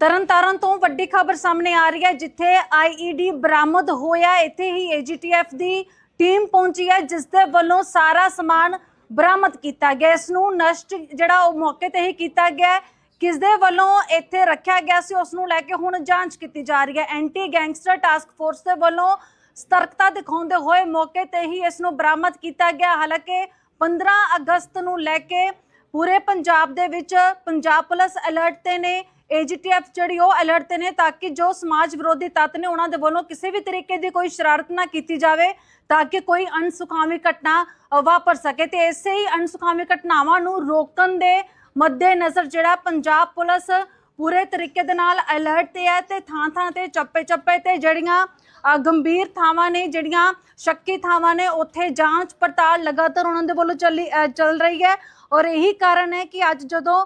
ਤਰਨਤਾਰਨ ਤੋਂ ਵੱਡੀ ਖਬਰ ਸਾਹਮਣੇ ਆ ਰਹੀ ਹੈ, ਜਿੱਥੇ ਆਈਈਡੀ ਬਰਾਮਦ ਹੋਇਆ, ਇੱਥੇ ਹੀ ਏਜੀਟੀਐਫ ਦੀ ਟੀਮ ਪਹੁੰਚੀ ਹੈ ਜਿਸ ਦੇ ਵੱਲੋਂ ਸਾਰਾ ਸਮਾਨ ਬਰਾਮਦ ਕੀਤਾ ਗਿਆ। ਇਸ ਨੂੰ ਨਸ਼ਟ ਜਿਹੜਾ ਉਹ ਮੌਕੇ ਤੇ ਹੀ ਕੀਤਾ ਗਿਆ ਹੈ। ਕਿਸ ਦੇ ਵੱਲੋਂ ਇੱਥੇ ਰੱਖਿਆ ਗਿਆ ਸੀ, ਉਸ ਨੂੰ ਲੈ ਕੇ ਹੁਣ ਜਾਂਚ ਕੀਤੀ ਜਾ ਰਹੀ ਹੈ। ਐਂਟੀ ਗੈਂਗਸਟਰ ਟਾਸਕ ਫੋਰਸ ਦੇ ਵੱਲੋਂ ਸਤਰਕਤਾ ਦਿਖਾਉਂਦੇ ਹੋਏ ਮੌਕੇ ਤੇ ਹੀ ਇਸ ਨੂੰ ਬਰਾਮਦ ਕੀਤਾ ਗਿਆ। ਹਾਲਾਂਕਿ 15 ਅਗਸਤ ਨੂੰ ਲੈ ਕੇ ਪੂਰੇ ਪੰਜਾਬ ਦੇ ਵਿੱਚ ਪੰਜਾਬ ਪੁਲਿਸ ਅਲਰਟ ਤੇ ਨੇ। ਏਜੀਟੀਐਫ ਜਿਹੜੀ ਉਹ ਅਲਰਟ ਤੇ ਨੇ ਤਾਂ ਕਿ ਜੋ ਸਮਾਜ ਵਿਰੋਧੀ ਤੱਤ ਨੇ ਉਹਨਾਂ ਦੇ ਵੱਲੋਂ ਕਿਸੇ ਵੀ ਤਰੀਕੇ ਦੀ ਕੋਈ ਸ਼ਰਾਰਤ ਨਾ ਕੀਤੀ ਜਾਵੇ ਤਾਂ ਕਿ ਕੋਈ ਅਣਸੁਖਾਵੀ ਘਟਨਾ ਵਾਪਰ ਸਕੇ ਤੇ ਇਸੇ ਹੀ ਅਣਸੁਖਾਵੀ ਘਟਨਾਵਾਂ ਨੂੰ ਰੋਕਣ ਦੇ ਮੱਦੇ ਨਜ਼ਰ ਜਿਹੜਾ ਪੰਜਾਬ ਪੁਲਿਸ ਪੂਰੇ ਤਰੀਕੇ ਦੇ ਨਾਲ ਅਲਰਟ ਤੇ ਹੈ ਤੇ ਥਾਂ ਥਾਂ ਤੇ ਚੱਪੇ ਚੱਪੇ ਤੇ ਜਿਹੜੀਆਂ ਗੰਭੀਰ ਥਾਵਾਂ ਨੇ, ਜਿਹੜੀਆਂ ਸ਼ੱਕੀ ਥਾਵਾਂ ਨੇ, ਉੱਥੇ ਜਾਂਚ ਪੜਤਾਲ ਲਗਾਤਾਰ ਉਹਨਾਂ ਦੇ ਵੱਲੋਂ ਚੱਲੀ ਚੱਲ ਰਹੀ ਹੈ। ਔਰ ਇਹੀ ਕਾਰਨ ਹੈ ਕਿ ਅੱਜ ਜਦੋਂ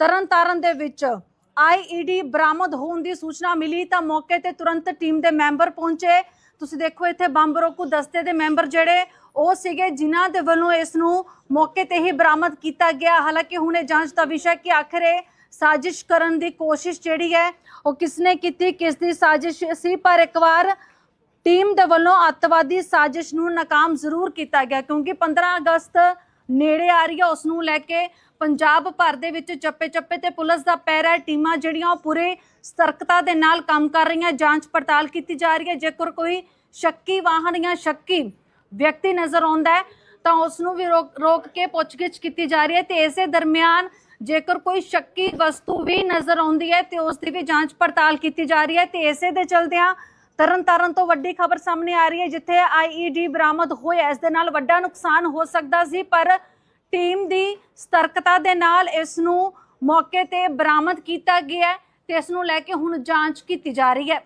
ਤਰਨਤਾਰਨ ਦੇ ਵਿੱਚ ਆਈਈਡੀ ਬਰਾਮਦ ਹੋਣ ਦੀ ਸੂਚਨਾ ਮਿਲੀ ਤਾਂ ਮੌਕੇ ਤੇ ਤੁਰੰਤ ਟੀਮ ਦੇ ਮੈਂਬਰ ਪਹੁੰਚੇ। ਤੁਸੀਂ ਦੇਖੋ, ਇੱਥੇ ਬੰਬ ਰੋਕੂ ਦਸਤੇ ਦੇ ਮੈਂਬਰ ਜਿਹੜੇ, ਉਹ ਸੀਗੇ, ਜਿਨ੍ਹਾਂ ਦੇ ਵੱਲੋਂ ਇਸ ਨੂੰ ਮੌਕੇ ਤੇ ਹੀ ਬਰਾਮਦ ਕੀਤਾ ਗਿਆ। ਹਾਲਾਂਕਿ ਹੁਣ ਇਹ ਜਾਂਚ ਦਾ ਵਿਸ਼ਾ ਕਿ ਆਖਰ ਇਹ ਸਾਜ਼ਿਸ਼ ਕਰਨ ਦੀ ਕੋਸ਼ਿਸ਼ ਜਿਹੜੀ ਹੈ, ਉਹ ਕਿਸਨੇ ਕੀਤੀ, ਕਿਸ ਦੀ ਸਾਜ਼ਿਸ਼ ਸੀ, ਪਰ ਇੱਕ ਵਾਰ ਟੀਮ ਦੇ ਵੱਲੋਂ ਅੱਤਵਾਦੀ ਸਾਜ਼ਿਸ਼ ਨੂੰ ਨਾਕਾਮ ਜ਼ਰੂਰ ਕੀਤਾ ਗਿਆ, ਕਿਉਂਕਿ 15 ਅਗਸਤ ਨੇੜੇ ਆ ਰਹੀ ਹੈ ਉਸ ਨੂੰ ਲੈ ਕੇ ਪੰਜਾਬ ਭਰ ਦੇ ਵਿੱਚ ਚੱਪੇ-ਚੱਪੇ ਤੇ ਪੁਲਿਸ ਦਾ ਪੈਰਾ ਟੀਮਾਂ ਜਿਹੜੀਆਂ ਉਹ ਪੂਰੇ ਸਤਰਕਤਾ ਦੇ ਨਾਲ ਕੰਮ ਕਰ ਰਹੀਆਂ, ਜਾਂਚ ਪੜਤਾਲ ਕੀਤੀ ਜਾ ਰਹੀ ਹੈ। ਜੇਕਰ ਕੋਈ ਸ਼ੱਕੀ ਵਾਹਨ ਜਾਂ ਸ਼ੱਕੀ ਵਿਅਕਤੀ ਨਜ਼ਰ ਆਉਂਦਾ ਹੈ, ਤਾਂ ਉਸ ਨੂੰ ਵੀ ਰੋਕ ਰੋਕ ਕੇ ਪੁੱਛਗਿੱਛ ਕੀਤੀ ਜਾ ਰਹੀ ਹੈ ਤੇ ਇਸੇ ਦਰਮਿਆਨ ਜੇਕਰ ਕੋਈ ਸ਼ੱਕੀ ਵਸਤੂ ਵੀ ਨਜ਼ਰ ਆਉਂਦੀ ਹੈ ਤੇ ਉਸ ਦੀ ਵੀ ਜਾਂਚ ਪੜਤਾਲ ਕੀਤੀ ਜਾ ਰਹੀ ਹੈ ਤੇ ਇਸੇ ਦੇ ਚਲਦਿਆਂ ਤਰਨਤਾਰਨ ਤੋਂ ਵੱਡੀ ਖਬਰ ਸਾਹਮਣੇ ਆ ਰਹੀ ਹੈ, ਜਿੱਥੇ ਆਈਈਡੀ ਬਰਾਮਦ ਹੋਇਆ। ਇਸ ਦੇ ਨਾਲ ਵੱਡਾ ਨੁਕਸਾਨ ਹੋ ਸਕਦਾ ਸੀ, ਪਰ ਟੀਮ ਦੀ ਸਤਰਕਤਾ ਦੇ ਨਾਲ ਇਸ ਨੂੰ ਮੌਕੇ ਤੇ ਬਰਾਮਦ ਕੀਤਾ ਗਿਆ ਹੈ ਤੇ ਇਸ ਨੂੰ ਲੈ ਕੇ ਹੁਣ ਜਾਂਚ ਕੀਤੀ ਜਾ ਰਹੀ ਹੈ।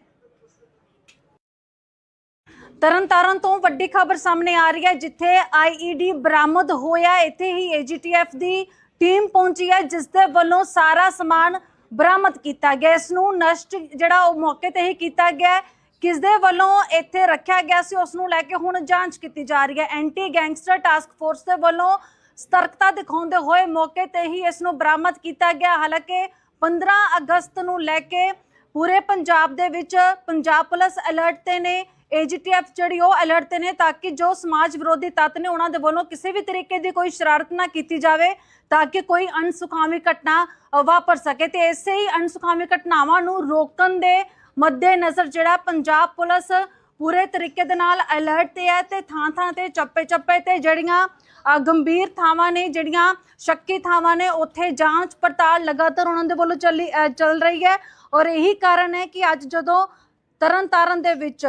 ਤਰਨਤਾਰਨ ਤੋਂ ਵੱਡੀ ਖਬਰ ਸਾਹਮਣੇ ਆ ਰਹੀ ਹੈ, ਜਿੱਥੇ ਆਈਈਡੀ ਬਰਾਮਦ ਹੋਇਆ। ਇੱਥੇ ਹੀ ਏਜੀਟੀਐਫ ਦੀ ਟੀਮ ਪਹੁੰਚੀ ਹੈ, ਜਿਸ ਦੇ ਵੱਲੋਂ ਸਾਰਾ ਸਮਾਨ ਬਰਾਮਦ ਕੀਤਾ ਗਿਆ। ਇਸ ਨੂੰ ਨਸ਼ਟ ਜਿਹੜਾ ਉਹ ਮੌਕੇ ਤੇ ਹੀ ਕੀਤਾ ਗਿਆ ਕਿਸ ਦੇ ਵੱਲੋਂ ਇੱਥੇ ਰੱਖਿਆ ਗਿਆ ਸੀ, ਉਸ ਨੂੰ ਲੈ ਕੇ ਹੁਣ ਜਾਂਚ ਕੀਤੀ ਜਾ ਰਹੀ ਹੈ। ਐਂਟੀ ਗੈਂਗਸਟਰ ਟਾਸਕ ਫੋਰਸ ਦੇ ਵੱਲੋਂ ਸਤਰਕਤਾ ਦਿਖਾਉਂਦੇ ਹੋਏ ਮੌਕੇ ਤੇ ਹੀ ਇਸ ਨੂੰ ਬਰਾਮਦ ਕੀਤਾ ਗਿਆ। ਹਾਲਾਂਕਿ 15 ਅਗਸਤ ਨੂੰ ਲੈ ਕੇ ਪੂਰੇ ਪੰਜਾਬ ਦੇ ਵਿੱਚ ਪੰਜਾਬ ਪੁਲਿਸ ਅਲਰਟ ਤੇ ਨੇ ਏਜੀਟੀਐਫ ਜਿਹੜੀ ਉਹ ਅਲਰਟ ਤੇ ਨੇ ਤਾਂ ਕਿ ਜੋ ਸਮਾਜ ਵਿਰੋਧੀ ਤੱਤ ਨੇ ਉਹਨਾਂ ਦੇ ਵੱਲੋਂ ਕਿਸੇ ਵੀ ਤਰੀਕੇ ਦੀ ਕੋਈ ਸ਼ਰਾਰਤ ਨਾ ਕੀਤੀ ਜਾਵੇ ਤਾਂ ਕਿ ਕੋਈ ਅਣਸੁਖਾਵੀ ਘਟਨਾ ਵਾਪਰ ਸਕੇ ਤੇ ਇਸੇ ਹੀ ਅਣਸੁਖਾਵੀ ਘਟਨਾਵਾਂ ਨੂੰ ਰੋਕਣ ਦੇ ਮੱਦੇ ਨਜ਼ਰ ਜਿਹੜਾ ਪੰਜਾਬ ਪੁਲਿਸ ਪੂਰੇ ਤਰੀਕੇ ਦੇ ਨਾਲ ਅਲਰਟ ਤੇ ਹੈ ਤੇ ਥਾਂ ਥਾਂ ਤੇ ਚੱਪੇ ਚੱਪੇ ਤੇ ਜਿਹੜੀਆਂ ਗੰਭੀਰ ਥਾਵਾਂ ਨੇ, ਜਿਹੜੀਆਂ ਸ਼ੱਕੀ ਥਾਵਾਂ ਨੇ, ਉੱਥੇ ਜਾਂਚ ਪੜਤਾਲ ਲਗਾਤਾਰ ਉਹਨਾਂ ਦੇ ਵੱਲੋਂ ਚੱਲੀ ਚੱਲ ਰਹੀ ਹੈ। ਔਰ ਇਹੀ ਕਾਰਨ ਹੈ ਕਿ ਅੱਜ ਜਦੋਂ ਤਰਨਤਾਰਨ ਦੇ ਵਿੱਚ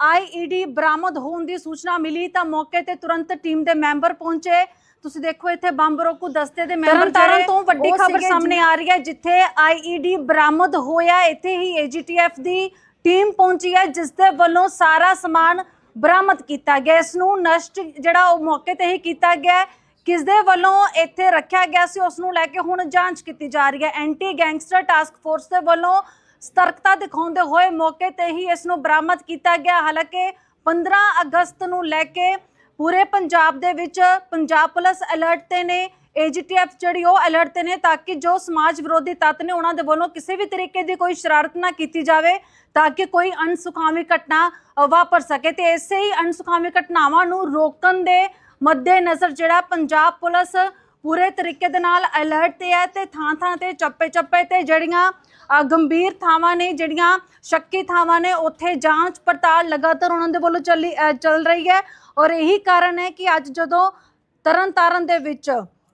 ਆਈਈਡੀ ਬਰਾਮਦ ਹੋਣ ਦੀ ਸੂਚਨਾ ਮਿਲੀ ਤਾਂ ਮੌਕੇ ਤੇ ਤੁਰੰਤ ਟੀਮ ਦੇ ਮੈਂਬਰ ਪਹੁੰਚੇ। ਤੁਸੀਂ ਦੇਖੋ ਇੱਥੇ ਬੰਬ ਰੋਕੂ ਦਸਤੇ ਦੇ ਮੈਂਬਰ ਤਰਨਤਾਰਨ ਤੋਂ ਵੱਡੀ ਖਬਰ ਸਾਹਮਣੇ ਆ ਰਹੀ ਹੈ ਜਿੱਥੇ ਆਈਈਡੀ ਬਰਾਮਦ ਹੋਇਆ ਇੱਥੇ ਹੀ ਏਜੀਟੀਐਫ ਦੀ ਟੀਮ ਪਹੁੰਚੀ ਹੈ ਜਿਸ ਦੇ ਵੱਲੋਂ ਸਾਰਾ ਸਮਾਨ ਬਰਾਮਦ ਕੀਤਾ ਗਿਆ ਇਸ ਨੂੰ ਨਸ਼ਟ ਜਿਹੜਾ ਉਹ ਮੌਕੇ ਤੇ ਹੀ ਕੀਤਾ ਗਿਆ। ਕਿਸ ਦੇ ਵੱਲੋਂ ਇੱਥੇ ਰੱਖਿਆ ਗਿਆ ਸੀ ਉਸ ਨੂੰ ਲੈ ਕੇ ਹੁਣ ਜਾਂਚ ਕੀਤੀ ਜਾ ਰਹੀ ਹੈ। ਐਂਟੀ ਗੈਂਗਸਟਰ ਟਾਸਕ ਫੋਰਸ ਦੇ ਵੱਲੋਂ ਸਤਰਕਤਾ ਦਿਖਾਉਂਦੇ ਹੋਏ ਮੌਕੇ ਤੇ ਹੀ ਇਸ ਨੂੰ ਬਰਾਮਦ ਕੀਤਾ ਗਿਆ। ਹਾਲਾਂਕਿ 15 ਅਗਸਤ ਨੂੰ ਲੈ ਕੇ ਪੂਰੇ ਪੰਜਾਬ ਦੇ ਵਿੱਚ ਪੰਜਾਬ ਪੁਲਿਸ ਅਲਰਟ ਤੇ ਨੇ ਏਜੀਟੀਐਫ ਜਿਹੜੀ ਉਹ ਅਲਰਟ ਤੇ ਨੇ ਤਾਂ ਕਿ ਜੋ ਸਮਾਜ ਵਿਰੋਧੀ ਤੱਤ ਨੇ ਉਹਨਾਂ ਦੇ ਵੱਲੋਂ ਕਿਸੇ ਵੀ ਤਰੀਕੇ ਦੀ ਕੋਈ ਸ਼ਰਾਰਤ ਨਾ ਕੀਤੀ ਜਾਵੇ ਤਾਂ ਕਿ ਕੋਈ ਅਣਸੁਖਾਵੀ ਘਟਨਾ ਵਾਪਰ ਸਕੇ ਤੇ ਇਸੇ ਹੀ ਅਣਸੁਖਾਵੀ ਘਟਨਾਵਾਂ ਨੂੰ ਰੋਕਣ ਦੇ ਮੱਦੇ ਨਜ਼ਰ ਜਿਹੜਾ ਪੰਜਾਬ ਪੁਲਿਸ ਪੂਰੇ ਤਰੀਕੇ ਦੇ ਨਾਲ ਅਲਰਟ ਤੇ ਹੈ ਤੇ ਥਾਂ ਥਾਂ ਤੇ, ਚੱਪੇ ਚੱਪੇ ਤੇ ਜਿਹੜੀਆਂ ਗੰਭੀਰ ਥਾਵਾਂ ਨੇ, ਜਿਹੜੀਆਂ ਸ਼ੱਕੀ ਥਾਵਾਂ ਨੇ, ਉੱਥੇ ਜਾਂਚ ਪੜਤਾਲ ਲਗਾਤਾਰ ਉਹਨਾਂ ਦੇ ਵੱਲੋਂ ਚੱਲੀ ਚੱਲ ਰਹੀ ਹੈ। ਔਰ ਇਹੀ ਕਾਰਨ ਹੈ ਕਿ ਅੱਜ ਜਦੋਂ ਤਰਨਤਾਰਨ ਦੇ ਵਿੱਚ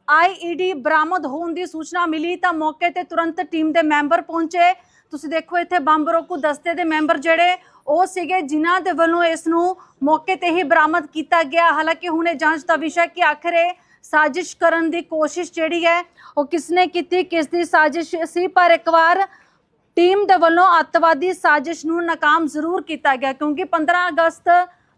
ਆਈਈਡੀ ਬਰਾਮਦ ਹੋਣ ਦੀ ਸੂਚਨਾ ਮਿਲੀ ਤਾਂ ਮੌਕੇ ਤੇ ਤੁਰੰਤ ਟੀਮ ਦੇ ਮੈਂਬਰ ਪਹੁੰਚੇ। ਤੁਸੀਂ ਦੇਖੋ ਇੱਥੇ ਬੰਬ ਰੋਕੂ ਦਸਤੇ ਦੇ ਮੈਂਬਰ ਜਿਹੜੇ, ਉਹ ਸੀਗੇ ਜਿਨ੍ਹਾਂ ਦੇ ਵੱਲੋਂ ਇਸ ਨੂੰ ਮੌਕੇ ਤੇ ਹੀ ਬਰਾਮਦ ਕੀਤਾ ਗਿਆ। ਹਾਲਾਂਕਿ ਹੁਣ ਇਹ ਜਾਂਚ ਦਾ ਵਿਸ਼ਾ ਕਿ ਆਖਰ ਇਹ ਸਾਜ਼ਿਸ਼ ਕਰਨ ਦੀ ਕੋਸ਼ਿਸ਼ ਜਿਹੜੀ ਹੈ, ਉਹ ਕਿਸਨੇ ਕੀਤੀ ਕਿਸ ਦੀ ਸਾਜ਼ਿਸ਼ ਸੀ ਪਰ ਇੱਕ ਵਾਰ ਟੀਮ ਦੇ ਵੱਲੋਂ ਅੱਤਵਾਦੀ ਸਾਜ਼ਿਸ਼ ਨੂੰ ਨਾਕਾਮ ਜ਼ਰੂਰ ਕੀਤਾ ਗਿਆ, ਕਿਉਂਕਿ 15 ਅਗਸਤ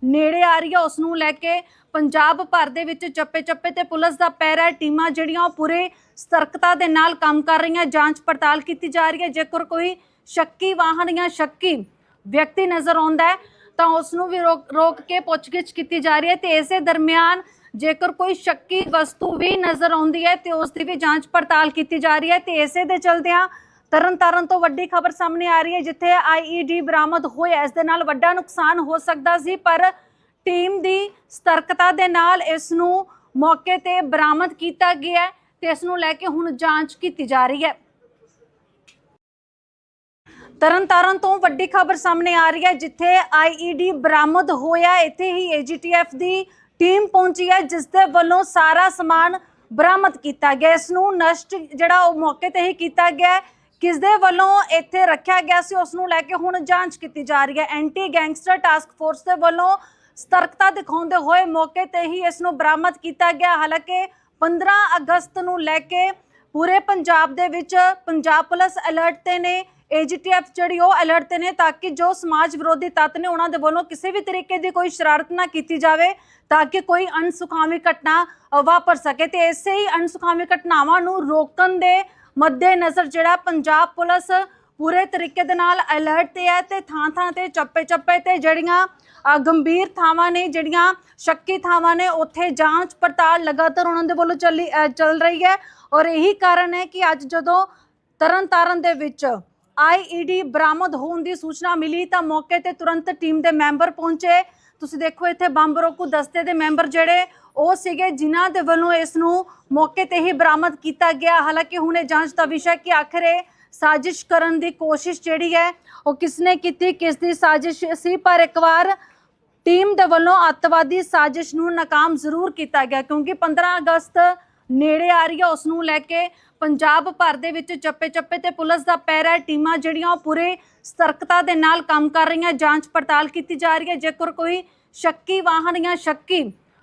ਨੇੜੇ ਆ ਰਹੀ ਹੈ ਉਸ ਨੂੰ ਲੈ ਕੇ ਪੰਜਾਬ ਭਰ ਦੇ ਵਿੱਚ ਚੱਪੇ-ਚੱਪੇ ਤੇ ਪੁਲਿਸ ਦਾ ਪੈਰਾ ਹੈ। ਟੀਮਾਂ ਜਿਹੜੀਆਂ, ਉਹ ਪੂਰੇ ਸਤਰਕਤਾ ਦੇ ਨਾਲ ਕੰਮ ਕਰ ਰਹੀਆਂ, ਜਾਂਚ ਪੜਤਾਲ ਕੀਤੀ ਜਾ ਰਹੀ ਹੈ ਜੇਕਰ ਕੋਈ ਸ਼ੱਕੀ ਵਾਹਨ ਜਾਂ ਸ਼ੱਕੀ ਵਿਅਕਤੀ ਨਜ਼ਰ ਆਉਂਦਾ ਹੈ, ਤਾਂ ਉਸ ਨੂੰ ਵੀ ਰੋਕ ਰੋਕ ਕੇ ਪੁੱਛਗਿੱਛ ਕੀਤੀ ਜਾ ਰਹੀ ਹੈ ਤੇ ਇਸੇ ਦਰਮਿਆਨ ਜੇਕਰ ਕੋਈ ਸ਼ੱਕੀ ਵਸਤੂ ਵੀ ਨਜ਼ਰ ਆਉਂਦੀ ਹੈ ਤੇ ਉਸ ਦੀ ਵੀ ਜਾਂਚ ਪੜਤਾਲ ਕੀਤੀ ਜਾ ਰਹੀ ਹੈ ਤੇ ਇਸੇ ਦੇ ਚਲਦਿਆਂ ਤਰਨਤਾਰਨ ਤੋਂ ਵੱਡੀ ਖਬਰ ਸਾਹਮਣੇ ਆ ਰਹੀ ਹੈ, ਜਿੱਥੇ ਆਈਈਡੀ ਬਰਾਮਦ ਹੋਇਆ। ਇਸ ਦੇ ਨਾਲ ਵੱਡਾ ਨੁਕਸਾਨ ਹੋ ਸਕਦਾ ਸੀ, ਪਰ ਟੀਮ ਦੀ ਸਤਰਕਤਾ ਦੇ ਨਾਲ ਇਸ ਨੂੰ ਮੌਕੇ ਤੇ ਬਰਾਮਦ ਕੀਤਾ ਗਿਆ ਤੇ ਇਸ ਨੂੰ ਲੈ ਕੇ ਹੁਣ ਜਾਂਚ ਕੀਤੀ ਜਾ ਰਹੀ ਹੈ। ਤਰਨਤਾਰਨ ਤੋਂ ਵੱਡੀ ਖਬਰ ਸਾਹਮਣੇ ਆ ਰਹੀ ਹੈ, ਜਿੱਥੇ ਆਈਈਡੀ ਬਰਾਮਦ ਹੋਇਆ। ਇੱਥੇ ਹੀ ਏਜੀਟੀਐਫ ਦੀ ਟੀਮ ਪਹੁੰਚੀ ਹੈ, ਜਿਸ ਦੇ ਵੱਲੋਂ ਸਾਰਾ ਸਮਾਨ ਬਰਾਮਦ ਕੀਤਾ ਗਿਆ ਇਸ ਨੂੰ ਨਸ਼ਟ ਜਿਹੜਾ ਉਹ ਮੌਕੇ ਤੇ ਹੀ ਕੀਤਾ ਗਿਆ ਹੈ। ਕਿਸ ਦੇ ਵੱਲੋਂ ਇੱਥੇ ਰੱਖਿਆ ਗਿਆ ਸੀ, ਉਸ ਨੂੰ ਲੈ ਕੇ ਹੁਣ ਜਾਂਚ ਕੀਤੀ ਜਾ ਰਹੀ ਹੈ। ਐਂਟੀ ਗੈਂਗਸਟਰ ਟਾਸਕ ਫੋਰਸ ਦੇ ਵੱਲੋਂ ਸਤਰਕਤਾ ਦਿਖਾਉਂਦੇ ਹੋਏ ਮੌਕੇ ਤੇ ਹੀ ਇਸ ਨੂੰ ਬਰਾਮਦ ਕੀਤਾ ਗਿਆ ਹਾਲਾਂਕਿ 15 ਅਗਸਤ ਨੂੰ ਲੈ ਕੇ ਪੂਰੇ ਪੰਜਾਬ ਦੇ ਵਿੱਚ ਪੰਜਾਬ ਪੁਲਿਸ ਅਲਰਟ ਤੇ ਨੇ, ਏਜੀਟੀਐਫ ਜਿਹੜੀ ਉਹ ਅਲਰਟ ਤੇ ਨੇ, ਤਾਂ ਕਿ ਜੋ ਸਮਾਜ ਵਿਰੋਧੀ ਤੱਤ ਨੇ, ਉਹਨਾਂ ਦੇ ਵੱਲੋਂ ਕਿਸੇ ਵੀ ਤਰੀਕੇ ਦੀ ਕੋਈ ਸ਼ਰਾਰਤ ਨਾ ਕੀਤੀ ਜਾਵੇ। ਤਾਂ ਕਿ ਕੋਈ ਅਣਸੁਖਾਵੀ ਘਟਨਾ ਵਾਪਰ ਸਕੇ ਤੇ ਇਸੇ ਹੀ ਅਣਸੁਖਾਵੀ ਘਟਨਾਵਾਂ ਨੂੰ ਰੋਕਣ ਦੇ ਮੱਦੇ ਨਜ਼ਰ ਜਿਹੜਾ ਪੰਜਾਬ ਪੁਲਿਸ ਪੂਰੇ ਤਰੀਕੇ ਦੇ ਨਾਲ ਅਲਰਟ ਤੇ ਹੈ ਤੇ ਥਾਂ ਥਾਂ ਤੇ ਚੱਪੇ ਚੱਪੇ ਤੇ ਜਿਹੜੀਆਂ ਗੰਭੀਰ ਥਾਵਾਂ ਨੇ, ਜਿਹੜੀਆਂ ਸ਼ੱਕੀ ਥਾਵਾਂ ਨੇ, ਉੱਥੇ ਜਾਂਚ ਪੜਤਾਲ ਲਗਾਤਾਰ ਉਹਨਾਂ ਦੇ ਵੱਲੋਂ ਚੱਲੀ ਚੱਲ ਰਹੀ ਹੈ। ਔਰ ਇਹੀ ਕਾਰਨ ਹੈ ਕਿ ਅੱਜ ਜਦੋਂ ਤਰਨਤਾਰਨ ਦੇ ਵਿੱਚ ਆਈਈਡੀ ਬਰਾਮਦ ਹੋਣ ਦੀ ਸੂਚਨਾ ਮਿਲੀ ਤਾਂ ਮੌਕੇ ਤੇ ਤੁਰੰਤ ਟੀਮ ਦੇ ਮੈਂਬਰ ਪਹੁੰਚੇ। ਤੁਸੀਂ ਦੇਖੋ ਇੱਥੇ ਬੰਬ ਰੋਕੂ ਦਸਤੇ ਦੇ ਮੈਂਬਰ ਜਿਹੜੇ ਉਹ ਸੀਗੇ, ਜਿਨ੍ਹਾਂ ਦੇ ਵੱਲੋਂ ਇਸ ਨੂੰ ਮੌਕੇ ਤੇ ਹੀ ਬਰਾਮਦ ਕੀਤਾ ਗਿਆ। ਹਾਲਾਂਕਿ ਹੁਣ ਇਹ ਜਾਂਚ ਦਾ ਵਿਸ਼ਾ ਕਿ ਆਖਰ ਇਹ ਸਾਜ਼ਿਸ਼ ਕਰਨ ਦੀ ਕੋਸ਼ਿਸ਼ ਜਿਹੜੀ ਹੈ, ਉਹ ਕਿਸਨੇ ਕੀਤੀ ਕਿਸ ਦੀ ਸਾਜ਼ਿਸ਼ ਸੀ? ਪਰ ਇੱਕ ਵਾਰ ਟੀਮ ਦੇ ਵੱਲੋਂ ਅੱਤਵਾਦੀ ਸਾਜ਼ਿਸ਼ ਨੂੰ ਨਾਕਾਮ ਜ਼ਰੂਰ ਕੀਤਾ ਗਿਆ, ਕਿਉਂਕਿ 15 ਅਗਸਤ ਨੇੜੇ ਆ ਰਹੀ ਹੈ। ਉਸ ਨੂੰ ਲੈ ਕੇ ਪੰਜਾਬ ਭਰ ਦੇ ਵਿੱਚ ਚੱਪੇ ਚੱਪੇ ਤੇ ਪੁਲਿਸ ਦਾ ਪੈਰਾ ਟੀਮਾਂ ਜਿਹੜੀਆਂ ਉਹ ਪੂਰੇ ਸਤਰਕਤਾ ਦੇ ਨਾਲ ਕੰਮ ਕਰ ਰਹੀਆਂ, ਜਾਂਚ ਪੜਤਾਲ ਕੀਤੀ ਜਾ ਰਹੀ ਹੈ। ਜੇਕਰ ਕੋਈ ਸ਼ੱਕੀ ਵਾਹਨ ਜਾਂ ਸ਼ੱਕੀ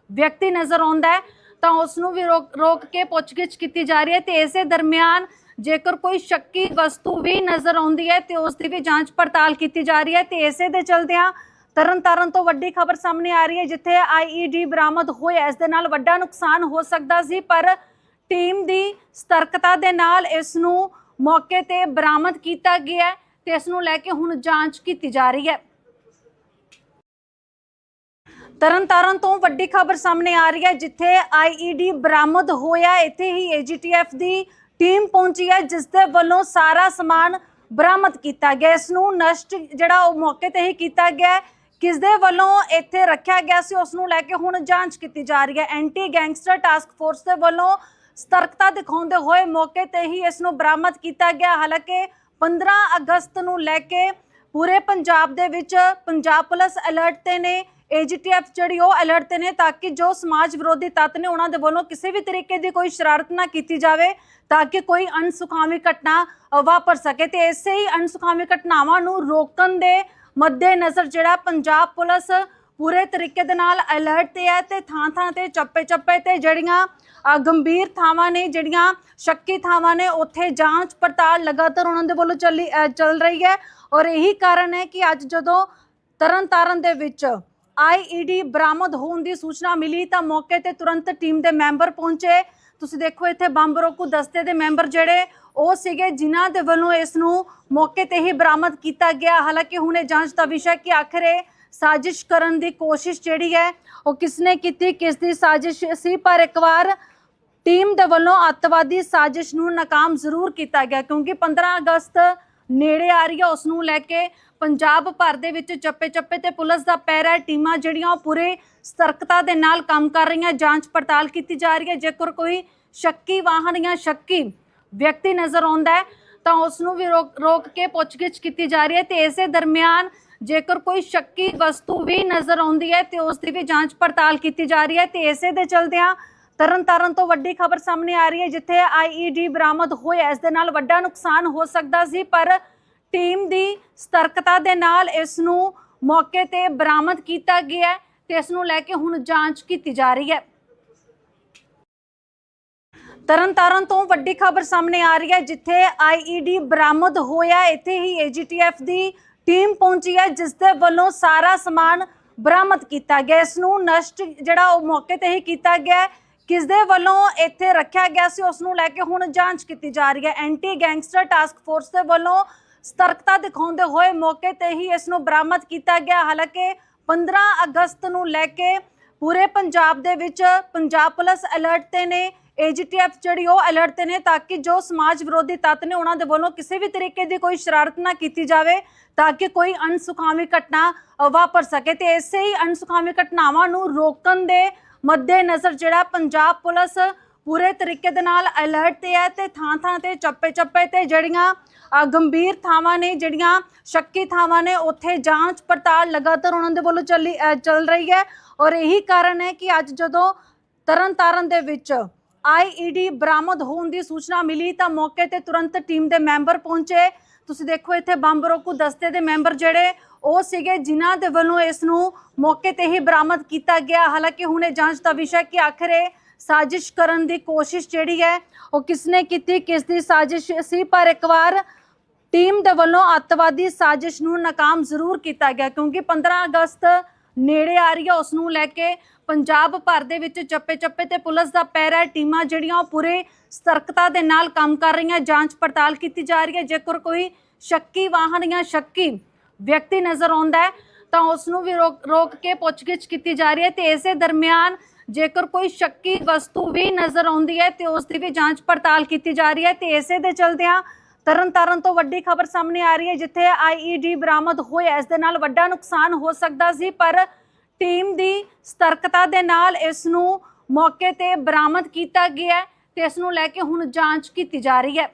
ਵਿਅਕਤੀ ਨਜ਼ਰ ਆਉਂਦਾ ਹੈ, ਤਾਂ ਉਸ ਨੂੰ ਵੀ ਰੋਕ ਰੋਕ ਕੇ ਪੁੱਛਗਿੱਛ ਕੀਤੀ ਜਾ ਰਹੀ ਹੈ ਤੇ ਇਸੇ ਦਰਮਿਆਨ ਜੇਕਰ ਕੋਈ ਸ਼ੱਕੀ ਵਸਤੂ ਵੀ ਨਜ਼ਰ ਆਉਂਦੀ ਹੈ ਤੇ ਉਸ ਦੀ ਵੀ ਜਾਂਚ ਪੜਤਾਲ ਕੀਤੀ ਜਾ ਰਹੀ ਹੈ ਤੇ ਇਸੇ ਦੇ ਚਲਦਿਆਂ ਤਰਨਤਾਰਨ ਤੋਂ ਵੱਡੀ ਖਬਰ ਸਾਹਮਣੇ ਆ ਰਹੀ ਹੈ, ਜਿੱਥੇ ਆਈਈਡੀ ਬਰਾਮਦ ਹੋਇਆ। ਇਸ ਦੇ ਨਾਲ ਵੱਡਾ ਨੁਕਸਾਨ ਹੋ ਸਕਦਾ ਸੀ, ਪਰ ਟੀਮ ਦੀ ਸਤਰਕਤਾ ਦੇ ਨਾਲ ਇਸ ਨੂੰ ਮੌਕੇ ਤੇ ਬਰਾਮਦ ਕੀਤਾ ਗਿਆ ਤੇ ਇਸ ਨੂੰ ਲੈ ਕੇ ਹੁਣ ਜਾਂਚ ਕੀਤੀ ਜਾ ਰਹੀ ਹੈ ਤਰਨਤਾਰਨ ਤੋਂ ਵੱਡੀ ਖਬਰ ਸਾਹਮਣੇ ਆ ਰਹੀ ਹੈ, ਜਿੱਥੇ ਆਈਈਡੀ ਬਰਾਮਦ ਹੋਇਆ, ਇੱਥੇ ਹੀ ਏਜੀਟੀਐਫ ਦੀ ਟੀਮ ਪਹੁੰਚੀ ਹੈ, ਜਿਸ ਦੇ ਵੱਲੋਂ ਸਾਰਾ ਸਮਾਨ ਬਰਾਮਦ ਕੀਤਾ ਗਿਆ ਇਸ ਨੂੰ ਨਸ਼ਟ ਜਿਹੜਾ ਉਹ ਮੌਕੇ ਤੇ ਹੀ ਕੀਤਾ ਗਿਆ ਹੈ। ਕਿਸ ਦੇ ਵੱਲੋਂ ਇੱਥੇ ਰੱਖਿਆ ਗਿਆ ਸੀ, ਉਸ ਨੂੰ ਲੈ ਕੇ ਹੁਣ ਜਾਂਚ ਕੀਤੀ ਜਾ ਰਹੀ ਹੈ ਐਂਟੀ ਗੈਂਗਸਟਰ ਟਾਸਕ ਫੋਰਸ ਦੇ ਵੱਲੋਂ ਸਤਰਕਤਾ ਦਿਖਾਉਂਦੇ ਹੋਏ ਮੌਕੇ ਤੇ ਹੀ ਇਸ ਨੂੰ ਬਰਾਮਦ ਕੀਤਾ ਗਿਆ। ਹਾਲਾਂਕਿ 15 ਅਗਸਤ ਨੂੰ ਲੈ ਕੇ ਪੂਰੇ ਪੰਜਾਬ ਦੇ ਵਿੱਚ ਪੰਜਾਬ ਪੁਲਿਸ ਅਲਰਟ ਤੇ ਨੇ ਏਜੀਟੀਐਫ ਜਿਹੜੀ ਉਹ ਅਲਰਟ ਤੇ ਨੇ ਤਾਂ ਕਿ ਜੋ ਸਮਾਜ ਵਿਰੋਧੀ ਤੱਤ ਨੇ ਉਹਨਾਂ ਦੇ ਵੱਲੋਂ ਕਿਸੇ ਵੀ ਤਰੀਕੇ ਦੀ ਕੋਈ ਸ਼ਰਾਰਤ ਨਾ ਕੀਤੀ ਜਾਵੇ ਤਾਂ ਕਿ ਕੋਈ ਅਣਸੁਖਾਵੀ ਘਟਨਾ ਵਾਪਰ ਸਕੇ ਤੇ ਇਸੇ ਹੀ ਅਣਸੁਖਾਵੀ ਘਟਨਾਵਾਂ ਨੂੰ ਰੋਕਣ ਦੇ ਮੱਦੇ ਨਜ਼ਰ ਜਿਹੜਾ ਪੰਜਾਬ ਪੁਲਿਸ ਪੂਰੇ ਤਰੀਕੇ ਦੇ ਨਾਲ ਅਲਰਟ ਤੇ ਹੈ ਤੇ ਥਾਂ ਥਾਂ ਤੇ ਚੱਪੇ ਚੱਪੇ ਤੇ ਜਿਹੜੀਆਂ ਗੰਭੀਰ ਥਾਵਾਂ ਨੇ, ਜਿਹੜੀਆਂ ਸ਼ੱਕੀ ਥਾਵਾਂ ਨੇ, ਉੱਥੇ ਜਾਂਚ ਪੜਤਾਲ ਲਗਾਤਾਰ ਉਹਨਾਂ ਦੇ ਵੱਲੋਂ ਚੱਲੀ ਚੱਲ ਰਹੀ ਹੈ। ਔਰ ਇਹੀ ਕਾਰਨ ਹੈ ਕਿ ਅੱਜ ਜਦੋਂ ਤਰਨਤਾਰਨ ਦੇ ਵਿੱਚ ਆਈਈਡੀ ਬਰਾਮਦ ਹੋਣ ਦੀ ਸੂਚਨਾ ਮਿਲੀ, ਤਾਂ ਮੌਕੇ ਤੇ ਤੁਰੰਤ ਟੀਮ ਦੇ ਮੈਂਬਰ ਪਹੁੰਚੇ। ਤੁਸੀਂ ਦੇਖੋ, ਇੱਥੇ ਬੰਬ ਰੋਕੂ ਦਸਤੇ ਦੇ ਮੈਂਬਰ ਜਿਹੜੇ, ਉਹ ਸੀਗੇ, ਜਿਨ੍ਹਾਂ ਦੇ ਵੱਲੋਂ ਇਸ ਨੂੰ ਮੌਕੇ ਤੇ ਹੀ ਬਰਾਮਦ ਕੀਤਾ ਗਿਆ। ਹਾਲਾਂਕਿ ਹੁਣ ਇਹ ਜਾਂਚ ਦਾ ਵਿਸ਼ਾ ਕਿ ਆਖਰ ਇਹ ਸਾਜ਼ਿਸ਼ ਕਰਨ ਦੀ ਕੋਸ਼ਿਸ਼ ਜਿਹੜੀ ਹੈ, ਉਹ ਕਿਸਨੇ ਕੀਤੀ ਕਿਸ ਦੀ ਸਾਜ਼ਿਸ਼ ਸੀ ਪਰ ਇੱਕ ਵਾਰ ਟੀਮ ਦੇ ਵੱਲੋਂ ਅੱਤਵਾਦੀ ਸਾਜ਼ਿਸ਼ ਨੂੰ ਨਾਕਾਮ ਜ਼ਰੂਰ ਕੀਤਾ ਗਿਆ, ਕਿਉਂਕਿ 15 ਅਗਸਤ ਨੇੜੇ ਆ ਰਹੀ ਹੈ ਉਸ ਨੂੰ ਲੈ ਕੇ ਪੰਜਾਬ ਭਰ ਦੇ ਵਿੱਚ ਚੱਪੇ ਚੱਪੇ ਤੇ ਪੁਲਿਸ ਦਾ ਪੈਰਾ ਹੈ। ਟੀਮਾਂ ਜਿਹੜੀਆਂ, ਉਹ ਪੂਰੇ ਸਤਰਕਤਾ ਦੇ ਨਾਲ ਕੰਮ ਕਰ ਰਹੀਆਂ, ਜਾਂਚ ਪੜਤਾਲ ਕੀਤੀ ਜਾ ਰਹੀ ਹੈ ਜੇਕਰ ਕੋਈ ਸ਼ੱਕੀ ਵਾਹਨ ਜਾਂ ਸ਼ੱਕੀ ਵਿਅਕਤੀ ਨਜ਼ਰ ਆਉਂਦਾ ਹੈ, ਤਾਂ ਉਸ ਨੂੰ ਵੀ ਰੋਕ ਰੋਕ ਕੇ ਪੁੱਛਗਿੱਛ ਕੀਤੀ ਜਾ ਰਹੀ ਹੈ ਤੇ ਇਸੇ ਦਰਮਿਆਨ ਜੇਕਰ ਕੋਈ ਸ਼ੱਕੀ ਵਸਤੂ ਵੀ ਨਜ਼ਰ ਆਉਂਦੀ ਹੈ ਤੇ ਉਸ ਦੀ ਵੀ ਜਾਂਚ ਪੜਤਾਲ ਕੀਤੀ ਜਾ ਰਹੀ ਹੈ ਤੇ ਇਸੇ ਦੇ ਚਲਦਿਆਂ ਤਰਨਤਾਰਨ ਤੋਂ ਵੱਡੀ ਖਬਰ ਸਾਹਮਣੇ ਆ ਰਹੀ ਹੈ, ਜਿੱਥੇ ਆਈਈਡੀ ਬਰਾਮਦ ਹੋਇਆ। ਇਸ ਦੇ ਨਾਲ ਵੱਡਾ ਨੁਕਸਾਨ ਹੋ ਸਕਦਾ ਸੀ, ਪਰ ਟੀਮ ਦੀ ਸਤਰਕਤਾ ਦੇ ਨਾਲ ਇਸ ਨੂੰ ਮੌਕੇ ਤੇ ਬਰਾਮਦ ਕੀਤਾ ਗਿਆ ਤੇ ਇਸ ਨੂੰ ਲੈ ਕੇ ਹੁਣ ਜਾਂਚ ਕੀਤੀ ਜਾ ਰਹੀ ਹੈ। ਤਰਨਤਾਰਨ ਤੋਂ ਵੱਡੀ ਖਬਰ ਸਾਹਮਣੇ ਆ ਰਹੀ ਹੈ, ਜਿੱਥੇ ਆਈਈਡੀ ਬਰਾਮਦ ਹੋਇਆ। ਇੱਥੇ ਹੀ ਏਜੀਟੀਐਫ ਦੀ ਟੀਮ ਪਹੁੰਚੀ ਹੈ, ਜਿਸ ਦੇ ਵੱਲੋਂ ਸਾਰਾ ਸਮਾਨ ਬਰਾਮਦ ਕੀਤਾ ਗਿਆ ਇਸ ਨੂੰ ਨਸ਼ਟ ਜਿਹੜਾ ਉਹ ਮੌਕੇ ਤੇ ਹੀ ਕੀਤਾ ਗਿਆ ਹੈ। ਕਿਸ ਦੇ ਵੱਲੋਂ ਇੱਥੇ ਰੱਖਿਆ ਗਿਆ ਸੀ, ਉਸ ਨੂੰ ਲੈ ਕੇ ਹੁਣ ਜਾਂਚ ਕੀਤੀ ਜਾ ਰਹੀ ਹੈ। ਐਂਟੀ ਗੈਂਗਸਟਰ ਟਾਸਕ ਫੋਰਸ ਦੇ ਵੱਲੋਂ ਸਤਰਕਤਾ ਦਿਖਾਉਂਦੇ ਹੋਏ ਮੌਕੇ ਤੇ ਹੀ ਇਸ ਨੂੰ ਬਰਾਮਦ ਕੀਤਾ ਗਿਆ ਹਾਲਾਂਕਿ 15 ਅਗਸਤ ਨੂੰ ਲੈ ਕੇ ਪੂਰੇ ਪੰਜਾਬ ਦੇ ਵਿੱਚ ਪੰਜਾਬ ਪੁਲਿਸ ਅਲਰਟ ਤੇ ਨੇ। ਏਜੀਟੀਐਫ ਜਿਹੜੀ ਉਹ ਅਲਰਟ ਤੇ ਨੇ ਤਾਂ ਕਿ ਜੋ ਸਮਾਜ ਵਿਰੋਧੀ ਤੱਤ ਨੇ ਉਹਨਾਂ ਦੇ ਵੱਲੋਂ ਕਿਸੇ ਵੀ ਤਰੀਕੇ ਦੀ ਕੋਈ ਸ਼ਰਾਰਤ ਨਾ ਕੀਤੀ ਜਾਵੇ ਤਾਂ ਕਿ ਕੋਈ ਅਣਸੁਖਾਵੀ ਘਟਨਾ ਵਾਪਰ ਸਕੇ ਤੇ ਇਸੇ ਹੀ ਅਣਸੁਖਾਵੀ ਘਟਨਾਵਾਂ ਨੂੰ ਰੋਕਣ ਦੇ ਮੱਦੇ ਨਜ਼ਰ ਜਿਹੜਾ ਪੰਜਾਬ ਪੁਲਿਸ ਪੂਰੇ ਤਰੀਕੇ ਦੇ ਨਾਲ ਅਲਰਟ ਤੇ ਹੈ ਤੇ ਥਾਂ ਥਾਂ ਤੇ ਚੱਪੇ ਚੱਪੇ ਤੇ ਜਿਹੜੀਆਂ ਗੰਭੀਰ ਥਾਵਾਂ ਨੇ, ਜਿਹੜੀਆਂ ਸ਼ੱਕੀ ਥਾਵਾਂ ਨੇ, ਉੱਥੇ ਜਾਂਚ ਪੜਤਾਲ ਲਗਾਤਾਰ ਉਹਨਾਂ ਦੇ ਵੱਲੋਂ ਚੱਲੀ ਚੱਲ ਰਹੀ ਹੈ। ਔਰ ਇਹੀ ਕਾਰਨ ਹੈ ਕਿ ਅੱਜ ਜਦੋਂ ਤਰਨਤਾਰਨ ਦੇ ਵਿੱਚ ਆਈਈਡੀ ਬਰਾਮਦ ਹੋਣ ਦੀ ਸੂਚਨਾ ਮਿਲੀ ਤਾਂ ਮੌਕੇ ਤੇ ਤੁਰੰਤ ਟੀਮ ਦੇ ਮੈਂਬਰ ਪਹੁੰਚੇ। ਤੁਸੀਂ ਦੇਖੋ ਇੱਥੇ ਬੰਬ ਰੋਕੂ ਦਸਤੇ ਦੇ ਮੈਂਬਰ ਜਿਹੜੇ, ਉਹ ਸੀਗੇ ਜਿਨ੍ਹਾਂ ਦੇ ਵੱਲੋਂ ਇਸ ਨੂੰ ਮੌਕੇ ਤੇ ਹੀ ਬਰਾਮਦ ਕੀਤਾ ਗਿਆ। ਹਾਲਾਂਕਿ ਹੁਣ ਇਹ ਜਾਂਚ ਦਾ ਵਿਸ਼ਾ ਕਿ ਆਖਰ ਇਹ ਸਾਜ਼ਿਸ਼ ਕਰਨ ਦੀ ਕੋਸ਼ਿਸ਼ ਜਿਹੜੀ ਹੈ, ਉਹ ਕਿਸਨੇ ਕੀਤੀ, ਕਿਸ ਦੀ ਸਾਜ਼ਿਸ਼ ਸੀ, ਪਰ ਇੱਕ ਵਾਰ ਟੀਮ ਦੇ ਵੱਲੋਂ ਅੱਤਵਾਦੀ ਸਾਜ਼ਿਸ਼ ਨੂੰ ਨਾਕਾਮ ਜ਼ਰੂਰ ਕੀਤਾ ਗਿਆ, ਕਿਉਂਕਿ 15 ਅਗਸਤ ਨੇੜੇ ਆ ਰਹੀ ਹੈ, ਉਸ ਨੂੰ ਲੈ ਕੇ ਪੰਜਾਬ ਭਰ ਦੇ ਵਿੱਚ ਚੱਪੇ ਚੱਪੇ ਤੇ ਪੁਲਿਸ ਦਾ ਪੈਰਾ ਟੀਮਾਂ ਜਿਹੜੀਆਂ ਉਹ ਪੂਰੇ ਸਤਰਕਤਾ ਦੇ ਨਾਲ ਕੰਮ ਕਰ ਰਹੀਆਂ, ਜਾਂਚ ਪੜਤਾਲ ਕੀਤੀ ਜਾ ਰਹੀ ਹੈ। ਜੇਕਰ ਕੋਈ ਸ਼ੱਕੀ ਵਾਹਨ ਜਾਂ ਸ਼ੱਕੀ ਵਿਅਕਤੀ ਨਜ਼ਰ ਆਉਂਦਾ ਹੈ, ਤਾਂ ਉਸ ਨੂੰ ਵੀ ਰੋਕ ਰੋਕ ਕੇ ਪੁੱਛਗਿੱਛ ਕੀਤੀ ਜਾ ਰਹੀ ਹੈ ਤੇ ਇਸੇ ਦਰਮਿਆਨ ਜੇਕਰ ਕੋਈ ਸ਼ੱਕੀ ਵਸਤੂ ਵੀ ਨਜ਼ਰ ਆਉਂਦੀ ਹੈ ਤੇ ਉਸ ਦੀ ਵੀ ਜਾਂਚ ਪੜਤਾਲ ਕੀਤੀ ਜਾ ਰਹੀ ਹੈ ਤੇ ਇਸੇ ਦੇ ਚਲਦਿਆਂ ਤਰਨਤਾਰਨ ਤੋਂ ਵੱਡੀ ਖਬਰ ਸਾਹਮਣੇ ਆ ਰਹੀ ਹੈ, ਜਿੱਥੇ ਆਈਈਡੀ ਬਰਾਮਦ ਹੋਇਆ। ਇਸ ਦੇ ਨਾਲ ਵੱਡਾ ਨੁਕਸਾਨ ਹੋ ਸਕਦਾ ਸੀ, ਪਰ ਟੀਮ ਦੀ ਸਤਰਕਤਾ ਦੇ ਨਾਲ ਇਸ ਨੂੰ ਮੌਕੇ ਤੇ ਬਰਾਮਦ ਕੀਤਾ ਗਿਆ ਹੈ ਤੇ ਇਸ ਨੂੰ ਲੈ ਕੇ ਹੁਣ ਜਾਂਚ ਕੀਤੀ ਜਾ ਰਹੀ ਹੈ।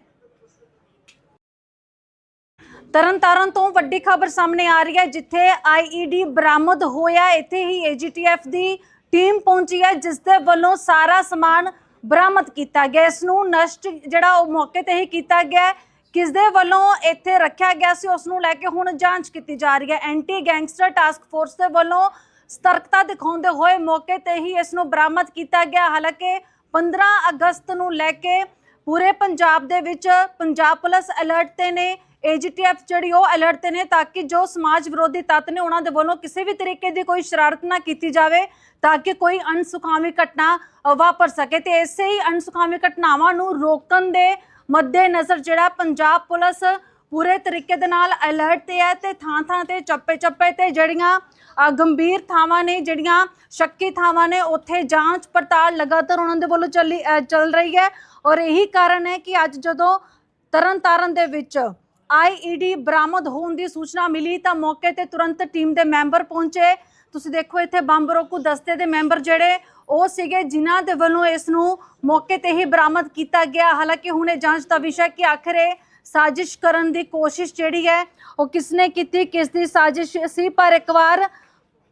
ਤਰਨਤਾਰਨ ਤੋਂ ਵੱਡੀ ਖਬਰ ਸਾਹਮਣੇ ਆ ਰਹੀ ਹੈ, ਜਿੱਥੇ ਆਈਈਡੀ ਬਰਾਮਦ ਹੋਇਆ ਇੱਥੇ ਹੀ ਏਜੀਟੀਐਫ ਦੀ ਟੀਮ ਪਹੁੰਚੀ ਹੈ, ਜਿਸ ਦੇ ਵੱਲੋਂ ਸਾਰਾ ਸਮਾਨ ਬਰਾਮਦ ਕੀਤਾ ਗਿਆ ਇਸ ਨੂੰ ਨਸ਼ਟ ਜਿਹੜਾ ਉਹ ਮੌਕੇ ਤੇ ਹੀ ਕੀਤਾ ਗਿਆ ਹੈ। ਕਿਸ ਦੇ ਵੱਲੋਂ ਇੱਥੇ ਰੱਖਿਆ ਗਿਆ ਸੀ, ਉਸ ਨੂੰ ਲੈ ਕੇ ਹੁਣ ਜਾਂਚ ਕੀਤੀ ਜਾ ਰਹੀ ਹੈ। ਐਂਟੀ ਗੈਂਗਸਟਰ ਟਾਸਕ ਫੋਰਸ ਦੇ ਵੱਲੋਂ ਸਤਰਕਤਾ ਦਿਖਾਉਂਦੇ ਹੋਏ ਮੌਕੇ ਤੇ ਹੀ ਇਸ ਨੂੰ ਬਰਾਮਦ ਕੀਤਾ ਗਿਆ। ਹਾਲਾਂਕਿ 15 ਅਗਸਤ ਨੂੰ ਲੈ ਕੇ ਪੂਰੇ ਪੰਜਾਬ ਦੇ ਵਿੱਚ ਪੰਜਾਬ ਪੁਲਿਸ ਅਲਰਟ ਤੇ ਨੇ ਏਜੀਟੀਐਫ ਜਿਹੜੀ ਉਹ ਅਲਰਟ ਤੇ ਨੇ ਤਾਂ ਕਿ ਜੋ ਸਮਾਜ ਵਿਰੋਧੀ ਤੱਤ ਨੇ ਉਹਨਾਂ ਦੇ ਵੱਲੋਂ ਕਿਸੇ ਵੀ ਤਰੀਕੇ ਦੀ ਕੋਈ ਸ਼ਰਾਰਤ ਨਾ ਕੀਤੀ ਜਾਵੇ ਤਾਂ ਕਿ ਕੋਈ ਅਣਸੁਖਾਵੀ ਘਟਨਾ ਵਾਪਰ ਸਕੇ ਤੇ ਇਸੇ ਹੀ ਅਣਸੁਖਾਵੀ ਘਟਨਾਵਾਂ ਨੂੰ ਰੋਕਣ ਦੇ ਮੱਦੇ ਨਜ਼ਰ ਜਿਹੜਾ ਪੰਜਾਬ ਪੁਲਿਸ ਪੂਰੇ ਤਰੀਕੇ ਦੇ ਨਾਲ ਅਲਰਟ ਤੇ ਹੈ ਤੇ ਥਾਂ ਥਾਂ ਤੇ ਚੱਪੇ ਚੱਪੇ ਤੇ ਜਿਹੜੀਆਂ ਗੰਭੀਰ ਥਾਵਾਂ ਨੇ ਜਿਹੜੀਆਂ ਸ਼ੱਕੀ ਥਾਵਾਂ ਨੇ, ਉੱਥੇ ਜਾਂਚ ਪੜਤਾਲ ਲਗਾਤਾਰ ਉਹਨਾਂ ਦੇ ਵੱਲੋਂ ਚੱਲੀ ਚੱਲ ਰਹੀ ਹੈ। ਔਰ ਇਹੀ ਕਾਰਨ ਹੈ ਕਿ ਅੱਜ ਜਦੋਂ ਤਰਨਤਾਰਨ ਦੇ ਵਿੱਚ ਆਈਈਡੀ ਬਰਾਮਦ ਹੋਣ ਦੀ ਸੂਚਨਾ ਮਿਲੀ, ਤਾਂ ਮੌਕੇ ਤੇ ਤੁਰੰਤ ਟੀਮ ਦੇ ਮੈਂਬਰ ਪਹੁੰਚੇ। ਤੁਸੀਂ ਦੇਖੋ, ਇੱਥੇ ਬੰਬ ਰੋਕੂ ਦਸਤੇ ਦੇ ਮੈਂਬਰ ਜਿਹੜੇ, ਉਹ ਸੀਗੇ, ਜਿਨ੍ਹਾਂ ਦੇ ਵੱਲੋਂ ਇਸ ਨੂੰ ਮੌਕੇ ਤੇ ਹੀ ਬਰਾਮਦ ਕੀਤਾ ਗਿਆ। ਹਾਲਾਂਕਿ ਹੁਣ ਇਹ ਜਾਂਚ ਦਾ ਵਿਸ਼ਾ ਕਿ ਆਖਰ ਇਹ ਸਾਜ਼ਿਸ਼ ਕਰਨ ਦੀ ਕੋਸ਼ਿਸ਼ ਜਿਹੜੀ ਹੈ, ਉਹ ਕਿਸਨੇ ਕੀਤੀ ਕਿਸ ਦੀ ਸਾਜ਼ਿਸ਼ ਸੀ? ਪਰ ਇੱਕ ਵਾਰ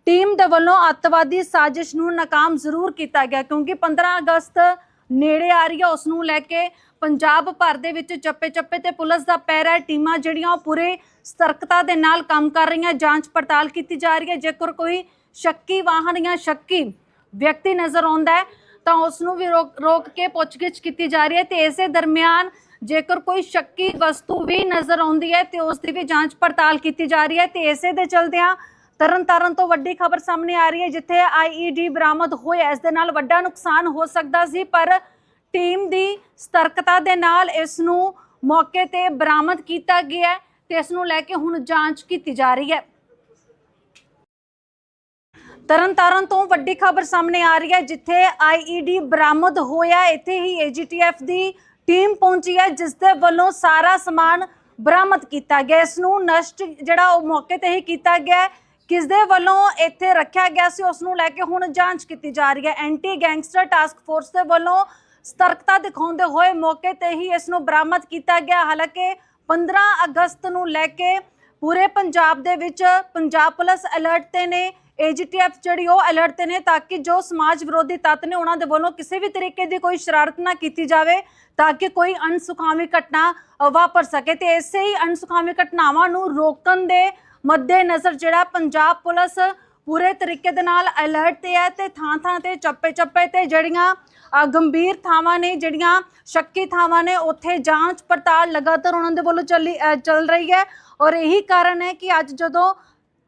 ਟੀਮ ਦੇ ਵੱਲੋਂ ਅੱਤਵਾਦੀ ਸਾਜ਼ਿਸ਼ ਨੂੰ ਨਾਕਾਮ ਜ਼ਰੂਰ ਕੀਤਾ ਗਿਆ ਕਿਉਂਕਿ 15 ਅਗਸਤ ਨੇੜੇ ਆ ਰਹੀ ਹੈ ਉਸ ਨੂੰ ਲੈ ਕੇ ਪੰਜਾਬ ਭਰ ਦੇ ਵਿੱਚ ਚੱਪੇ ਚੱਪੇ ਤੇ ਪੁਲਿਸ ਦਾ ਪੈਰਾ ਹੈ। ਟੀਮਾਂ ਜਿਹੜੀਆਂ ਉਹ ਪੂਰੇ ਸਤਰਕਤਾ ਦੇ ਨਾਲ ਕੰਮ ਕਰ ਰਹੀਆਂ, ਜਾਂਚ ਪੜਤਾਲ ਕੀਤੀ ਜਾ ਰਹੀ ਹੈ ਜੇਕਰ ਕੋਈ ਸ਼ੱਕੀ ਵਾਹਨ ਜਾਂ ਸ਼ੱਕੀ ਵਿਅਕਤੀ ਨਜ਼ਰ ਆਉਂਦਾ ਹੈ, ਤਾਂ ਉਸ ਨੂੰ ਵੀ ਰੋਕ ਰੋਕ ਕੇ ਪੁੱਛਗਿੱਛ ਕੀਤੀ ਜਾ ਰਹੀ ਹੈ ਤੇ ਇਸੇ ਦਰਮਿਆਨ ਜੇਕਰ ਕੋਈ ਸ਼ੱਕੀ ਵਸਤੂ ਵੀ ਨਜ਼ਰ ਆਉਂਦੀ ਹੈ ਤੇ ਉਸ ਦੀ ਵੀ ਜਾਂਚ ਪੜਤਾਲ ਕੀਤੀ ਜਾ ਰਹੀ ਹੈ ਤੇ ਇਸੇ ਦੇ ਚਲਦਿਆਂ ਤਰਨਤਾਰਨ ਤੋਂ ਵੱਡੀ ਖਬਰ ਸਾਹਮਣੇ ਆ ਰਹੀ ਹੈ, ਜਿੱਥੇ ਆਈਈਡੀ ਬਰਾਮਦ ਹੋਇਆ ਇਸ ਦੇ ਨਾਲ ਵੱਡਾ ਨੁਕਸਾਨ ਹੋ ਸਕਦਾ ਸੀ, ਪਰ ਟੀਮ ਦੀ ਸਤਰਕਤਾ ਦੇ ਨਾਲ ਇਸ ਨੂੰ ਮੌਕੇ ਤੇ ਬਰਾਮਦ ਕੀਤਾ ਗਿਆ ਹੈ ਤੇ ਇਸ ਨੂੰ ਲੈ ਕੇ ਹੁਣ ਜਾਂਚ ਕੀਤੀ ਜਾ ਰਹੀ ਹੈ। ਤਰਨਤਾਰਨ ਤੋਂ ਵੱਡੀ ਖਬਰ ਸਾਹਮਣੇ ਆ ਰਹੀ ਹੈ, ਜਿੱਥੇ ਆਈਈਡੀ ਬਰਾਮਦ ਹੋਇਆ ਇੱਥੇ ਹੀ ਏਜੀਟੀਐਫ ਦੀ ਟੀਮ ਪਹੁੰਚੀ ਹੈ, ਜਿਸ ਦੇ ਵੱਲੋਂ ਸਾਰਾ ਸਮਾਨ ਬਰਾਮਦ ਕੀਤਾ ਗਿਆ ਇਸ ਨੂੰ ਨਸ਼ਟ ਜਿਹੜਾ ਉਹ ਮੌਕੇ ਤੇ ਹੀ ਕੀਤਾ ਗਿਆ ਕਿਸ ਦੇ ਵੱਲੋਂ ਇੱਥੇ ਰੱਖਿਆ ਗਿਆ ਸੀ? ਉਸ ਨੂੰ ਲੈ ਕੇ ਹੁਣ ਜਾਂਚ ਕੀਤੀ ਜਾ ਰਹੀ ਹੈ। ਐਂਟੀ ਗੈਂਗਸਟਰ ਟਾਸਕ ਫੋਰਸ ਦੇ ਵੱਲੋਂ ਸਤਰਕਤਾ ਦਿਖਾਉਂਦੇ ਹੋਏ ਮੌਕੇ ਤੇ ਹੀ ਇਸ ਨੂੰ ਬਰਾਮਦ ਕੀਤਾ ਗਿਆ। ਹਾਲਾਂਕਿ 15 ਅਗਸਤ ਨੂੰ ਲੈ ਕੇ ਪੂਰੇ ਪੰਜਾਬ ਦੇ ਵਿੱਚ ਪੰਜਾਬ ਪੁਲਿਸ ਅਲਰਟ ਤੇ ਨੇ ਏਜੀਟੀਐਫ ਜਿਹੜੀ ਉਹ ਅਲਰਟ ਤੇ ਨੇ ਤਾਂ ਕਿ ਜੋ ਸਮਾਜ ਵਿਰੋਧੀ ਤੱਤ ਨੇ ਉਹਨਾਂ ਦੇ ਵੱਲੋਂ ਕਿਸੇ ਵੀ ਤਰੀਕੇ ਦੀ ਕੋਈ ਸ਼ਰਾਰਤ ਨਾ ਕੀਤੀ ਜਾਵੇ ਤਾਂ ਕਿ ਕੋਈ ਅਣਸੁਖਾਵੀ ਘਟਨਾ ਵਾਪਰ ਸਕੇ ਤੇ ਇਸੇ ਹੀ ਅਣਸੁਖਾਵੀ ਘਟਨਾਵਾਂ ਨੂੰ ਰੋਕਣ ਦੇ ਮੱਦੇ ਨਜ਼ਰ ਜਿਹੜਾ ਪੰਜਾਬ ਪੁਲਿਸ ਪੂਰੇ ਤਰੀਕੇ ਦੇ ਨਾਲ ਅਲਰਟ ਤੇ ਹੈ ਤੇ ਥਾਂ ਥਾਂ ਤੇ ਚੱਪੇ ਚੱਪੇ ਤੇ ਜਿਹੜੀਆਂ ਗੰਭੀਰ ਥਾਵਾਂ ਨੇ, ਜਿਹੜੀਆਂ ਸ਼ੱਕੀ ਥਾਵਾਂ ਨੇ, ਉੱਥੇ ਜਾਂਚ ਪੜਤਾਲ ਲਗਾਤਾਰ ਉਹਨਾਂ ਦੇ ਵੱਲੋਂ ਚੱਲੀ ਚੱਲ ਰਹੀ ਹੈ। ਔਰ ਇਹੀ ਕਾਰਨ ਹੈ ਕਿ ਅੱਜ ਜਦੋਂ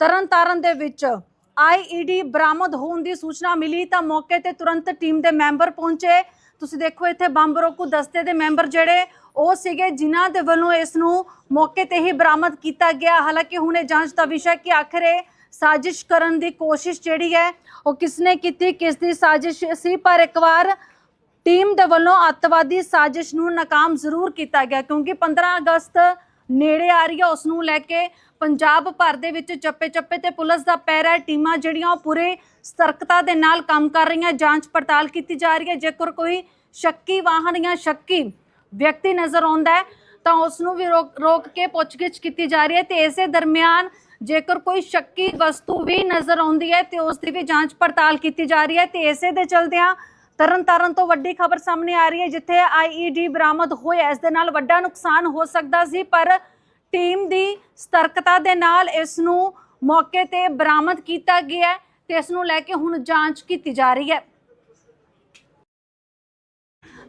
ਤਰਨਤਾਰਨ ਦੇ ਵਿੱਚ ਆਈਈਡੀ ਬਰਾਮਦ ਹੋਣ ਦੀ ਸੂਚਨਾ ਮਿਲੀ ਤਾਂ ਮੌਕੇ ਤੇ ਤੁਰੰਤ ਟੀਮ ਦੇ ਮੈਂਬਰ ਪਹੁੰਚੇ। ਤੁਸੀਂ ਦੇਖੋ ਇੱਥੇ ਬੰਬ ਰੋਕੂ ਦਸਤੇ ਦੇ ਮੈਂਬਰ ਜਿਹੜੇ ਉਹ ਸੀਗੇ ਜਿਨ੍ਹਾਂ ਦੇ ਵੱਲੋਂ ਇਸ ਨੂੰ ਮੌਕੇ ਤੇ ਹੀ ਬਰਾਮਦ ਕੀਤਾ ਗਿਆ। ਹਾਲਾਂਕਿ ਹੁਣ ਇਹ ਜਾਂਚ ਦਾ ਵਿਸ਼ਾ ਕਿ ਆਖਰ ਇਹ ਸਾਜ਼ਿਸ਼ ਕਰਨ ਦੀ ਕੋਸ਼ਿਸ਼ ਜਿਹੜੀ ਹੈ, ਉਹ ਕਿਸਨੇ ਕੀਤੀ ਕਿਸ ਦੀ ਸਾਜ਼ਿਸ਼ ਸੀ, ਪਰ ਇੱਕ ਵਾਰ ਟੀਮ ਦੇ ਵੱਲੋਂ ਅੱਤਵਾਦੀ ਸਾਜ਼ਿਸ਼ ਨੂੰ ਨਾਕਾਮ ਜ਼ਰੂਰ ਕੀਤਾ ਗਿਆ, ਕਿਉਂਕਿ 15 ਅਗਸਤ ਨੇੜੇ ਆ ਰਹੀ ਹੈ। ਉਸ ਨੂੰ ਲੈ ਕੇ ਪੰਜਾਬ ਭਰ ਦੇ ਵਿੱਚ ਚੱਪੇ-ਚੱਪੇ ਤੇ ਪੁਲਿਸ ਦਾ ਪਹਿਰਾ ਹੈ। ਟੀਮਾਂ ਜਿਹੜੀਆਂ, ਉਹ ਪੂਰੇ ਸਤਰਕਤਾ ਦੇ ਨਾਲ ਕੰਮ ਕਰ ਰਹੀਆਂ, ਜਾਂਚ ਪੜਤਾਲ ਕੀਤੀ ਜਾ ਰਹੀ ਹੈ। ਜੇਕਰ ਕੋਈ ਸ਼ੱਕੀ ਵਾਹਨ ਜਾਂ ਸ਼ੱਕੀ ਵਿਅਕਤੀ ਨਜ਼ਰ ਆਉਂਦਾ ਹੈ, ਤਾਂ ਉਸ ਨੂੰ ਵੀ ਰੋਕ ਰੋਕ ਕੇ ਪੁੱਛਗਿੱਛ ਕੀਤੀ ਜਾ ਰਹੀ ਹੈ ਤੇ ਇਸੇ ਦਰਮਿਆਨ ਜੇਕਰ ਕੋਈ ਸ਼ੱਕੀ ਵਸਤੂ ਵੀ ਨਜ਼ਰ ਆਉਂਦੀ ਹੈ ਤੇ ਉਸ ਦੀ ਵੀ ਜਾਂਚ ਪੜਤਾਲ ਕੀਤੀ ਜਾ ਰਹੀ ਹੈ ਤੇ ਇਸੇ ਦੇ ਚਲਦਿਆਂ ਤਰਨਤਾਰਨ ਤੋਂ ਵੱਡੀ ਖਬਰ ਸਾਹਮਣੇ ਆ ਰਹੀ ਹੈ, ਜਿੱਥੇ ਆਈਈਡੀ ਬਰਾਮਦ ਹੋਇਆ ਇਸ ਦੇ ਨਾਲ ਵੱਡਾ ਨੁਕਸਾਨ ਹੋ ਸਕਦਾ ਸੀ, ਪਰ ਟੀਮ ਦੀ ਸਤਰਕਤਾ ਦੇ ਨਾਲ ਇਸ ਨੂੰ ਮੌਕੇ ਤੇ ਬਰਾਮਦ ਕੀਤਾ ਗਿਆ ਹੈ ਤੇ ਇਸ ਨੂੰ ਲੈ ਕੇ ਹੁਣ ਜਾਂਚ ਕੀਤੀ ਜਾ ਰਹੀ ਹੈ।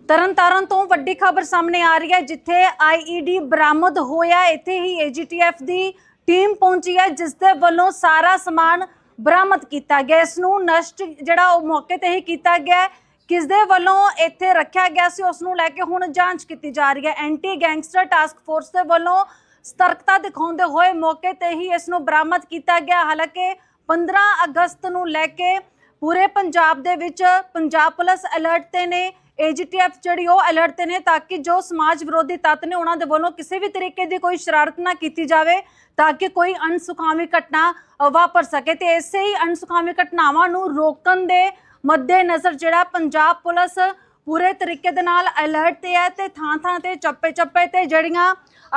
ਤਰਨਤਾਰਨ ਤੋਂ ਵੱਡੀ ਖਬਰ ਸਾਹਮਣੇ ਆ ਰਹੀ ਹੈ, ਜਿੱਥੇ ਆਈਈਡੀ ਬਰਾਮਦ ਹੋਇਆ, ਇੱਥੇ ਹੀ ਏਜੀਟੀਐਫ ਦੀ ਟੀਮ ਪਹੁੰਚੀ ਹੈ, ਜਿਸ ਦੇ ਵੱਲੋਂ ਸਾਰਾ ਸਮਾਨ ਬਰਾਮਦ ਕੀਤਾ ਗਿਆ। ਇਸ ਨੂੰ ਨਸ਼ਟ ਜਿਹੜਾ ਉਹ ਮੌਕੇ ਤੇ ਹੀ ਕੀਤਾ ਗਿਆ ਹੈ। ਕਿਸ ਦੇ ਵੱਲੋਂ ਇੱਥੇ ਰੱਖਿਆ ਗਿਆ ਸੀ, ਉਸ ਨੂੰ ਲੈ ਕੇ ਹੁਣ ਜਾਂਚ ਕੀਤੀ ਜਾ ਰਹੀ ਹੈ। ਐਂਟੀ ਗੈਂਗਸਟਰ ਟਾਸਕ ਫੋਰਸ ਦੇ ਵੱਲੋਂ ਸਤਰਕਤਾ ਦਿਖਾਉਂਦੇ ਹੋਏ ਮੌਕੇ ਤੇ ਹੀ ਇਸ ਨੂੰ ਬਰਾਮਦ ਕੀਤਾ ਗਿਆ। ਹਾਲਾਂਕਿ 15 ਅਗਸਤ ਨੂੰ ਲੈ ਕੇ ਪੂਰੇ ਪੰਜਾਬ ਦੇ ਵਿੱਚ ਪੰਜਾਬ ਪੁਲਿਸ ਅਲਰਟ ਤੇ ਨੇ। ਏਜੀਟੀਐਫ ਜਿਹੜੀ ਉਹ ਅਲਰਟ ਤੇ ਨੇ ਤਾਂ ਕਿ ਜੋ ਸਮਾਜ ਵਿਰੋਧੀ ਤੱਤ ਨੇ ਉਹਨਾਂ ਦੇ ਵੱਲੋਂ ਕਿਸੇ ਵੀ ਤਰੀਕੇ ਦੀ ਕੋਈ ਸ਼ਰਾਰਤ ਨਾ ਕੀਤੀ ਜਾਵੇ ਤਾਂ ਕਿ ਕੋਈ ਅਣਸੁਖਾਵੀ ਘਟਨਾ ਵਾਪਰ ਸਕੇ ਤੇ ਇਸੇ ਹੀ ਅਣਸੁਖਾਵੀ ਘਟਨਾਵਾਂ ਨੂੰ ਰੋਕਣ ਦੇ ਮੱਦੇ ਨਜ਼ਰ ਜਿਹੜਾ ਪੰਜਾਬ ਪੁਲਿਸ ਪੂਰੇ ਤਰੀਕੇ ਦੇ ਨਾਲ ਅਲਰਟ ਤੇ ਹੈ ਤੇ ਥਾਂ ਥਾਂ ਤੇ ਚੱਪੇ ਚੱਪੇ ਤੇ ਜਿਹੜੀਆਂ